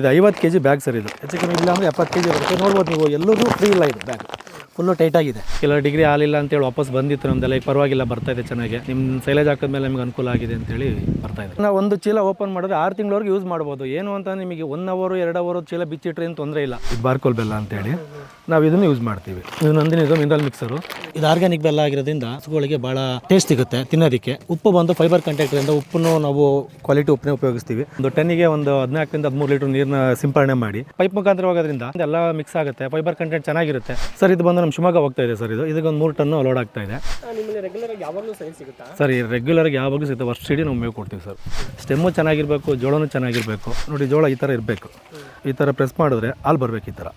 ಇದು ಐವತ್ತು K G bag sir ಇದು. ಹೆಚ್ಚು ಕಮ್ಮಿ ಇಲ್ಲ ಅಂದರೆ ಎಪ್ಪತ್ತು ಕೆ ಜಿ ಬರುತ್ತೆ. ನೋಡ್ಬೋದು ನೀವು ಎಲ್ಲರೂ ಫ್ರೀ ಇಲ್ಲ ಇದು ಬ್ಯಾಗ್. ಫುಲ್ಲು ಟೈಟ್ ಆಗಿದೆ. ಕೆಲವು ಡಿಗ್ರಿ ಹಾಲಿಲ್ಲ ಅಂತೇಳಿ ವಾಪಸ್ ಬಂದಿತ್ತು ನಮ್ದೆಲ್ಲ ಈಗ ಪರವಾಗಿಲ್ಲ ಬರ್ತಾ ಇದೆ ಚೆನ್ನಾಗಿ. ನಿಮ್ಮ ಸೈಲೇಜ್ ಹಾಕಿದ್ಮೇಲೆ ನಿಮ್ಗೆ ಅನುಕೂಲ ಆಗಿದೆ ಅಂತೇಳಿ ಬರ್ತಾ ಇದೆ ನಾವು ಒಂದು ಚೀಲ ಓಪನ್ ಮಾಡಿದ್ರೆ ಆರು ತಿಂಗಳವರೆಗೆ ಯೂಸ್ ಮಾಡ್ಬೋದು. ಏನು ಅಂತ ನಿಮಗೆ ಒನ್ ಅವರು ಎರಡು ಅವರು ಚೀಲ ಬಿಚ್ಚಿಟ್ರೆ ಏನು ತೊಂದರೆ ಇಲ್ಲ. ಇದು ಬಾರ್ಕೋಲ್ ಬೆಲ್ಲ ಅಂತೇಳಿ ನಾವು ಇದನ್ನು ಯೂಸ್ ಮಾಡ್ತೀವಿ. ಇದು ನಂದಿನಿ ಇದು ಮಿನರಲ್ ಮಿಕ್ಸರು ಇದು ಆರ್ಗ್ಯಾನಿಕ್ ಬೆಲ್ಲ ಆಗಿರೋದ್ರಿಂದ ಹಸುಗಳಿಗೆ ಭಾಳ ಟೇಸ್ಟ್ ಸಿಗುತ್ತೆ ತಿನ್ನೋದಕ್ಕೆ. ಉಪ್ಪು ಬಂದು ಫೈಬರ್ ಕಂಟೆಂಟ್ರಿಂದ ಉಪ್ಪನ್ನು ನಾವು ಕ್ವಾಲಿಟಿ ಉಪ್ಪನ್ನೇ ಉಪಯೋಗಿಸ್ತೀವಿ. ಒಂದು ಟನ್ನಿಗೆ ಒಂದು ಹದಿನಾಲ್ಕರಿಂದ ಹದಿಮೂರು ಲೀಟರ್ ನೀರನ್ನ ಸಿಂಪರಣೆ ಮಾಡಿ ಪೈಪ್ ಮುಖಾಂತರ ಹೋಗೋದ್ರಿಂದ ಎಲ್ಲ ಮಿಕ್ಸ್ ಆಗುತ್ತೆ ಫೈಬರ್ ಕಂಟೆಂಟ್ ಚೆನ್ನಾಗಿರುತ್ತೆ. ಸರ್ ಇದು ಬಂದು ನಮ್ಮ ಶಿವಮೊಗ್ಗ ಹೋಗ್ತಾ ಇದೆ ಸರ್ ಇದು. ಇದಕ್ಕೊಂದು ಮೂರು ಟನ್ನು ಲೋಡ್ ಆಗ್ತಾ ಇದೆ. ರೆಗ್ಯುಲರ್ ಆಗಿ ಯಾವಾಗಲೂ ಸಿಗುತ್ತಾ? ಸರ್ ಈ ರೆಗ್ಯುಲರ್ಗೆ ಯಾವಾಗಲೂ ಸಿಗುತ್ತೆ. ವರ್ಷ ಇಡೀ ನಾವು ಮೇವು ಕೊಡ್ತೀವಿ ಸರ್. ಸ್ಟೆಮ್ಮು ಚೆನ್ನಾಗಿರಬೇಕು ಜೋಳನೂ ಚೆನ್ನಾಗಿರಬೇಕು. ನೋಡಿ ಜೋಳ ಈ ಥರ ಇರಬೇಕು. ಈ ಥರ ಪ್ರೆಸ್ ಮಾಡಿದ್ರೆ ಹಾಲು ಬರಬೇಕು ಈ ಥರ.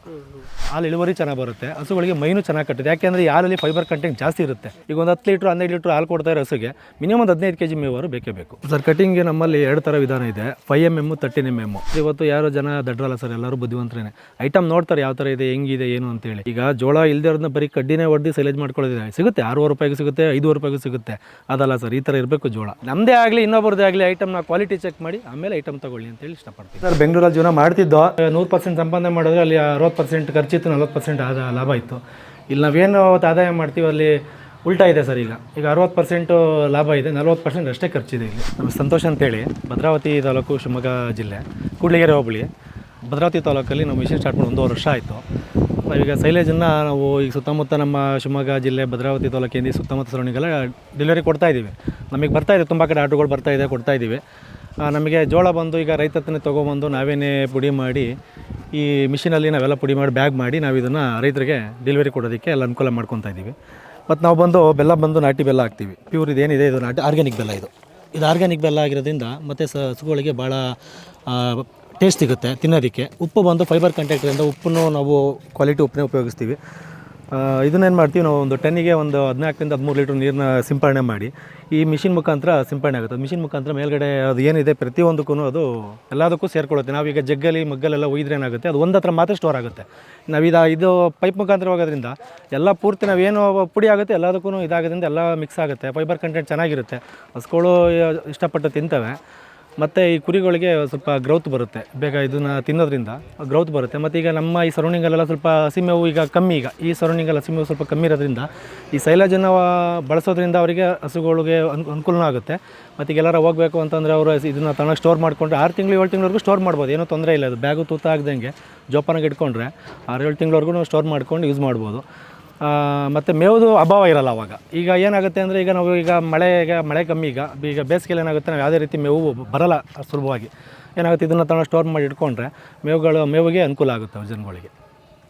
ಹಾಲು ಇಳುವರಿ ಚೆನ್ನಾಗಿ ಬರುತ್ತೆ. ಹಸುಗಳಿಗೆ ಮೈನು ಚೆನ್ನಾಗಿ ಕಟ್ಟಿದೆ. ಯಾಕೆಂದರೆ ಹಾಲಲ್ಲಿ ಫೈಬರ್ ಕಂಟೆಂಟ್ ಜಾಸ್ತಿ ಇರುತ್ತೆ. ಈಗ ಒಂದು ಹತ್ತು ಲೀಟ್ರ್ ಹನ್ನೆರಡು ಲೀಟ್ರ್ ಹಾಲು ಕೊಡ್ತಾ ಇರೋ ಹಸುಗೆ ಮಿನಿಮಮ್ ಒಂದು ಹದಿನೈದು ಕೆ ಜಿ ಮೇವರು ಬೇಕೇ ಬೇಕು. ಸರ್ ಕಟಿಂಗ್ಗೆ ನಮ್ಮಲ್ಲಿ ಎರಡು ಥರ ವಿಧಾನ ಇದೆ. Five M M thirteen M M ಇವತ್ತು ಯಾರೋ ಜನ ದಡ್ರಲ್ಲ ಸರ್ ಎಲ್ಲರೂ ಬುದ್ಧಿವಂತರೇನೆ. ಐಟಮ್ ನೋಡ್ತಾರೆ ಯಾವ ಥರ ಇದೆ ಹೆಂಗಿದೆ ಏನು ಅಂತೇಳಿ ಈಗ ಜೋಳ ಇಲ್ದೇ ಇರೋದನ್ನ ಬರೀ ಕಡ್ಡಿನೇ ಹೊಡೆದು ಸೈಲೇಜ್ ಮಾಡ್ಕೊಳ್ಳೋದಿದೆ. ಸಿಗುತ್ತೆ ಆರೂವರೆ ರೂಪಾಯಿಗೂ ಸಿಗುತ್ತೆ ಐದುವರೆ ರೂಪಾಯಿಗೂ ಸಿಗುತ್ತೆ. ಅದಲ್ಲ ಸರ್ ಈ ಥರ ಇರಬೇಕು ಜೋಳ. ನಮ್ಮದೇ ಆಗಲಿ ಇನ್ನೊಬ್ಬರದೇ ಆಗಲಿ ಐಟಮ್ನ ಕ್ವಾಲಿಟಿ ಚೆಕ್ ಮಾಡಿ ಆಮೇಲೆ ಐಟಮ್ ತಗೊಳ್ಳಿ ಅಂತೇಳಿ ಇಷ್ಟಪಡ್ತೀನಿ. ಸರ್ ಬೆಂಗಳೂರಲ್ಲಿ ಜೀವನ ಮಾಡ್ತಿದ್ದೋ? ನೂರು ಪರ್ಸೆಂಟ್ ಸಂಪಾದನೆ ಮಾಡಿದ್ರೆ ಅಲ್ಲಿ ಅರವತ್ತು ಪರ್ಸೆಂಟ್ ಖರ್ಚಿತ್ತು ನಲ್ವತ್ತು ಪರ್ಸೆಂಟ್ ಆದ ಲಾಭ ಇತ್ತು. ಇಲ್ಲಿ ನಾವೇನು ಅವತ್ತು ಆದಾಯ ಮಾಡ್ತೀವಿ ಅಲ್ಲಿ ಉಲ್ಟಾ ಇದೆ ಸರ್ ಈಗ. ಈಗ ಅರವತ್ತು ಪರ್ಸೆಂಟು ಲಾಭ ಇದೆ ನಲ್ವತ್ತು ಪರ್ಸೆಂಟ್ ಅಷ್ಟೇ ಖರ್ಚಿದೆ ಇಲ್ಲಿ. ನಮ್ಮ ಸಂತೋಷ್ ಅಂತೇಳಿ ಭದ್ರಾವತಿ ತಾಲೂಕು ಶಿವಮೊಗ್ಗ ಜಿಲ್ಲೆ ಕೂಡ್ಲಿಗೆರೆ ಹೋಬಳಿ. ಭದ್ರಾವತಿ ತಾಲೂಕಲ್ಲಿ ನಾವು ಮಿಷನ್ ಸ್ಟಾರ್ಟ್ ಮಾಡಿ ಒಂದೂವರೆ ವರ್ಷ ಆಯಿತು. ನಾವೀಗ ಸೈಲೇಜನ್ನು ನಾವು ಈಗ ಸುತ್ತಮುತ್ತ ನಮ್ಮ ಶಿವಮೊಗ್ಗ ಜಿಲ್ಲೆ, ಭದ್ರಾವತಿ ತಾಲೂಕಿಂದ ಸುತ್ತಮುತ್ತ ಸರೌಂಡಿಗೆಲ್ಲ ಡೆಲಿವರಿ ಕೊಡ್ತಾ ಇದ್ದೀವಿ. ನಮಗೆ ಬರ್ತಾ ಇದೆ, ತುಂಬ ಕಡೆ ಆಟೋಗಳು ಬರ್ತಾ ಇದೆ, ಕೊಡ್ತಾ ಇದ್ದೀವಿ. ನಮಗೆ ಜೋಳ ಬಂದು ಈಗ ರೈತ ಹತ್ರನೇ ತೊಗೊಬಂದು ನಾವೇನೇ ಪುಡಿ ಮಾಡಿ, ಈ ಮಿಷಿನಲ್ಲಿ ನಾವೆಲ್ಲ ಪುಡಿ ಮಾಡಿ ಬ್ಯಾಗ್ ಮಾಡಿ ನಾವು ಇದನ್ನು ರೈತರಿಗೆ ಡೆಲಿವರಿ ಕೊಡೋದಕ್ಕೆ ಎಲ್ಲ ಅನುಕೂಲ ಮಾಡ್ಕೊತಾ ಇದ್ದೀವಿ. ಮತ್ತು ನಾವು ಬಂದು ಬೆಲ್ಲ ಬಂದು ನಾಟಿ ಬೆಲ್ಲ ಹಾಕ್ತೀವಿ. ಪ್ಯೂರ್ ಇದೇನಿದೆ, ಇದು ನಾಟಿ ಆರ್ಗ್ಯಾನಿಕ್ ಬೆಲ್ಲ ಇದು. ಇದು ಆರ್ಗ್ಯಾನಿಕ್ ಬೆಲ್ಲ ಆಗಿರೋದ್ರಿಂದ ಮತ್ತು ಸ ಹಸುಗಳಿಗೆ ಭಾಳ ಟೇಸ್ಟ್ ಸಿಗುತ್ತೆ ತಿನ್ನೋದಕ್ಕೆ. ಉಪ್ಪು ಬಂದು ಫೈಬರ್ ಕಂಟೆಂಟ್ರಿಂದ ಉಪ್ಪನ್ನು ನಾವು ಕ್ವಾಲಿಟಿ ಉಪ್ಪನ್ನೇ ಉಪಯೋಗಿಸ್ತೀವಿ. ಇದನ್ನೇನು ಮಾಡ್ತೀವಿ, ನಾವು ಒಂದು ಟನ್ನಿಗೆ ಒಂದು ಹದಿನಾಲ್ಕರಿಂದ ಹದಿಮೂರು ಲೀಟ್ರ್ ನೀರನ್ನ ಸಿಂಪರಣೆ ಮಾಡಿ, ಈ ಮಿಷಿನ್ ಮುಖಾಂತರ ಸಿಂಪರಣೆ ಆಗುತ್ತೆ. ಮಿಷಿನ್ ಮುಖಾಂತರ ಮೇಲ್ಗಡೆ ಅದು ಏನಿದೆ ಪ್ರತಿಯೊಂದಕ್ಕೂ ಅದು ಎಲ್ಲದಕ್ಕೂ ಸೇರ್ಕೊಳ್ಳುತ್ತೆ. ನಾವೀಗ ಜಗ್ಗಲ್ಲಿ ಮಗ್ಗಲೆಲ್ಲ ಒಯ್ದ್ರೆ ಏನಾಗುತ್ತೆ, ಅದು ಒಂದು ಹತ್ರ ಮಾತ್ರ ಸ್ಟೋರ್ ಆಗುತ್ತೆ. ನಾವು ಇದು ಪೈಪ್ ಮುಖಾಂತರ ಹೋಗೋದ್ರಿಂದ ಎಲ್ಲ ಪೂರ್ತಿ ನಾವೇನು ಪುಡಿ ಆಗುತ್ತೆ ಎಲ್ಲದಕ್ಕೂ ಇದಾಗೋದ್ರಿಂದ ಎಲ್ಲ ಮಿಕ್ಸ್ ಆಗುತ್ತೆ. ಫೈಬರ್ ಕಂಟೆಂಟ್ ಚೆನ್ನಾಗಿರುತ್ತೆ. ಹಸ್ಕೊಳ್ಳೋ ಇಷ್ಟಪಟ್ಟು ತಿಂತವೆ. ಮತ್ತು ಈ ಕುರಿಗಳಿಗೆ ಸ್ವಲ್ಪ ಗ್ರೌತ್ ಬರುತ್ತೆ. ಬೇಗ ಇದನ್ನು ತಿನ್ನೋದ್ರಿಂದ ಗ್ರೌತ್ ಬರುತ್ತೆ. ಮತ್ತು ಈಗ ನಮ್ಮ ಈ ಸರೌಂಡಿಂಗಲ್ಲೆಲ್ಲ ಸ್ವಲ್ಪ ಹಸಿಮೆವು ಈಗ ಕಮ್ಮಿ ಈಗ. ಈ ಸರೌಂಡಿಂಗಲ್ಲಿ ಹಸಿಮೇವು ಸ್ವಲ್ಪ ಕಮ್ಮಿ ಇರೋದ್ರಿಂದ ಈ ಶೈಲಜನ ಬಳಸೋದ್ರಿಂದ ಅವರಿಗೆ ಹಸುಗಳಿಗೆ ಅನ್ ಅನುಕೂಲ ಆಗುತ್ತೆ. ಮತ್ತು ಈಗ ಎಲ್ಲಾರ ಹೋಗಬೇಕು ಅಂತಂದರೆ ಅವರು ಇದನ್ನು ತನಕ ಸ್ಟೋರ್ ಮಾಡಿಕೊಂಡ್ರೆ ಆರು ತಿಂಗಳು, ಏಳು ತಿಂಗಳವರೆಗೂ ಸ್ಟೋರ್ ಮಾಡ್ಬೋದು. ಏನೂ ತೊಂದರೆ ಇಲ್ಲ. ಅದು ಬ್ಯಾಗು ತೂತ ಆಗ್ದಂಗೆ ಜೋಪಾನಾಗಿ ಇಟ್ಕೊಂಡ್ರೆ ಆರು, ಏಳು ತಿಂಗಳವರೆಗೂ ಸ್ಟೋರ್ ಮಾಡ್ಕೊಂಡು ಯೂಸ್ ಮಾಡ್ಬೋದು. ಮತ್ತು ಮೇವುದು ಅಭಾವ ಇರಲ್ಲ ಅವಾಗ. ಈಗ ಏನಾಗುತ್ತೆ ಅಂದರೆ ಈಗ ನಾವು ಈಗ ಮಳೆ ಈಗ ಮಳೆ ಕಮ್ಮಿ ಈಗ. ಈಗ ಬೇಸಿಗೆಯಲ್ಲಿ ಏನಾಗುತ್ತೆ ನಾವು ಯಾವುದೇ ರೀತಿ ಮೇವು ಬರಲ್ಲ ಸುಲಭವಾಗಿ. ಏನಾಗುತ್ತೆ ಇದನ್ನು ತಗೊಂಡು ಸ್ಟೋರ್ ಮಾಡಿ ಇಟ್ಕೊಂಡ್ರೆ ಮೇವುಗಳು ಮೇವಿಗೆ ಅನುಕೂಲ ಆಗುತ್ತೆ ಜನಗಳಿಗೆ.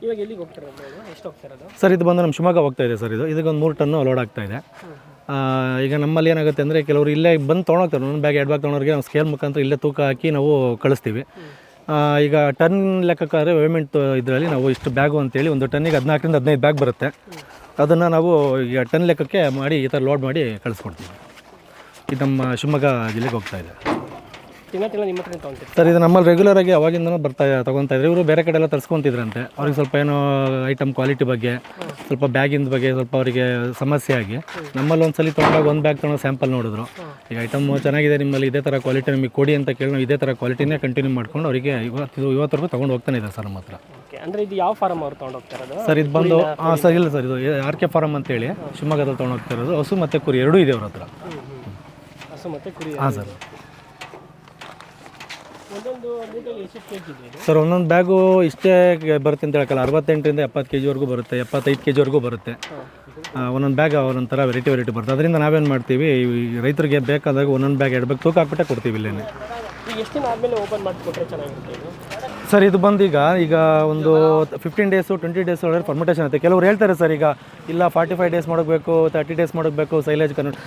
ಇವಾಗ ಎಲ್ಲಿಗೆ ಹೋಗ್ತಾರೆ? ಎಷ್ಟು ಹೋಗ್ತಿರೋದು ಸರ್ ಇದು ಬಂದು ನಮ್ಮ ಶಿವಮೊಗ್ಗ ಹೋಗ್ತಾ ಇದೆ ಸರ್ ಇದು. ಇದಕ್ಕೊಂದು ಮೂರು ಟನ್ನು ಲೋಡ್ ಆಗ್ತಾ ಇದೆ. ಈಗ ನಮ್ಮಲ್ಲಿ ಏನಾಗುತ್ತೆ ಅಂದರೆ ಕೆಲವರು ಇಲ್ಲೇ ಬಂದು ತೊಗೊಂಡೋಗ್ತಾರೆ ಒಂದು ಬ್ಯಾಗ್ ಎರಡು ಬ್ಯಾಗ್ ತೊಗೊಂಡವ್ರಿಗೆ ನಾವು ಸ್ಕೇಲ್ ಮುಖಾಂತರ ಇಲ್ಲೇ ತೂಕ ಹಾಕಿ ನಾವು ಕಳಿಸ್ತೀವಿ. ಈಗ ಟನ್ ಲೆಕ್ಕಕ್ಕಾದ್ರೆ ವೇಮೆಂಟ್ ಇದರಲ್ಲಿ ನಾವು ಇಷ್ಟು ಬ್ಯಾಗು ಅಂತೇಳಿ ಒಂದು ಟನ್ನಿಗೆ ಹದಿನಾಲ್ಕರಿಂದ ಹದಿನೈದು ಬ್ಯಾಗ್ ಬರುತ್ತೆ. ಅದನ್ನು ನಾವು ಈಗ ಟನ್ ಲೆಕ್ಕಕ್ಕೆ ಮಾಡಿ ಈ ಥರ ಲೋಡ್ ಮಾಡಿ ಕಳಿಸ್ಕೊಡ್ತೀವಿ. ಇದು ನಮ್ಮ ಶಿವಮೊಗ್ಗ ಜಿಲ್ಲೆಗೆ ಹೋಗ್ತಾ ನಿಮ್ಮ ಹತ್ರ ತೊಗೊಂತೀರಿ ಸರ್ ಇದು ನಮ್ಮಲ್ಲಿ ರೆಗ್ಯುಲರ್ ಆಗಿ ಅವಾಗಿಂದನೂ ಬರ್ತಾ ತೊಗೊತಾ ಇದ್ರು ಇವರು ಬೇರೆ ಕಡೆ ಎಲ್ಲ ತರಿಸ್ಕೊಂತಿದ್ರಂತೆ. ಅವ್ರಿಗೆ ಸ್ವಲ್ಪ ಏನೋ ಐಟಮ್ ಕ್ವಾಲಿಟಿ ಬಗ್ಗೆ ಸ್ವಲ್ಪ ಬ್ಯಾಗಿಂದ ಬಗ್ಗೆ ಸ್ವಲ್ಪ ಅವರಿಗೆ ಸಮಸ್ಯೆ ಆಗಿ ನಮ್ಮಲ್ಲಿ ಒಂದು ಸಲ ತೊಗೊಂಡಾಗ ಒಂದು ಬ್ಯಾಗ್ ತೊಗೊಂಡು ಸ್ಯಾಂಪಲ್ ನೋಡಿದ್ರು. ಈಗ ಐಟಮ್ ಚೆನ್ನಾಗಿದೆ ನಿಮ್ಮಲ್ಲಿ ಇದೇ ಥರ ಕ್ವಾಲಿಟಿ ನಿಮಗೆ ಕೊಡಿ ಅಂತ ಕೇಳಿ ನಾವು ಇದೇ ಥರ ಕ್ವಾಲಿಟಿನೇ ಕಂಟಿನ್ಯೂ ಮಾಡ್ಕೊಂಡು ಅವರಿಗೆ ಇವತ್ತು ಇವತ್ತರೆಗೂ ತೊಗೊಂಡು ಹೋಗ್ತಾನೆ ಇದೆ ಸರ್ ನಮ್ಮ ಹತ್ರ. ಅಂದರೆ ಇದು ಯಾವ ಫಾರಮ್ ಅವ್ರು ತೊಗೊಂಡೋಗ್ತಾರೆ ಸರ್ ಇದು ಬಂದು ಹಾಂ ಸರ್ ಇಲ್ಲ ಸರ್ ಇದು ಆರ್ ಕೆ ಫಾರಮ್ ಅಂತೇಳಿ ಶಿವಮೊಗ್ಗದಲ್ಲಿ ತೊಗೊಂಡೋಗ್ತಾ ಇರೋದು. ಹಸು ಮತ್ತು ಕುರಿ ಎರಡೂ ಇದೆ ಅವ್ರ ಹತ್ರ. ಹಸು ಮತ್ತು ಕುರಿ ಹಾಂ ಸರ್ ಒಂದೊಂದು ಮೂಟೆಯಲ್ಲಿ ಎಷ್ಟು ಕೆ ಜಿ ಇದೆ ಇದು ಸರ್ ಒಂದೊಂದು ಬ್ಯಾಗು ಇಷ್ಟೇ ಬರುತ್ತೆ ಅಂತ ಹೇಳಕ್ಕಲ್ಲ ಅರವತ್ತೆಂಟರಿಂದ ಎಪ್ಪತ್ತು ಕೆ ಜಿವರೆಗೂ ಬರುತ್ತೆ ಎಪ್ಪತ್ತೈದು ಕೆ ಜಿವರೆಗೂ ಬರುತ್ತೆ. ಒಂದೊಂದು ಬ್ಯಾಗ್ ಒಂದೊಂದು ಥರ ವೆರೈಟಿ ವೆರೈಟಿ ಬರುತ್ತೆ. ಅದರಿಂದ ನಾವೇನು ಮಾಡ್ತೀವಿ ಈ ರೈತರಿಗೆ ಬೇಕಾದಾಗ ಒಂದೊಂದು ಬ್ಯಾಗ್ ಎರಡು ಬ್ಯಾಗ್ ತೂಕ ಹಾಕ್ಬಿಟ್ಟೆ ಕೊಡ್ತೀವಿ ಇಲ್ಲೇ ಸರ್, ಇದು ಬಂದು ಈಗ ಈಗ ಒಂದು ಫಿಫ್ಟೀನ್ ಡೇಸು ಟ್ವೆಂಟಿ ಡೇಸ್ ಒಳಗೆ ಫರ್ಮೆಂಟೇಷನ್ ಇರುತ್ತೆ ಕೆಲವರು ಹೇಳ್ತಾರೆ ಸರ್, ಈಗ ಇಲ್ಲ ಫಾರ್ಟಿ ಫೈವ್ ಡೇಸ್ ಮಾಡಬೇಕು ತರ್ಟಿ ಡೇಸ್ ಮಾಡಬೇಕು ಸೈಲೇಜ್ ಕನ್ವರ್ಟ್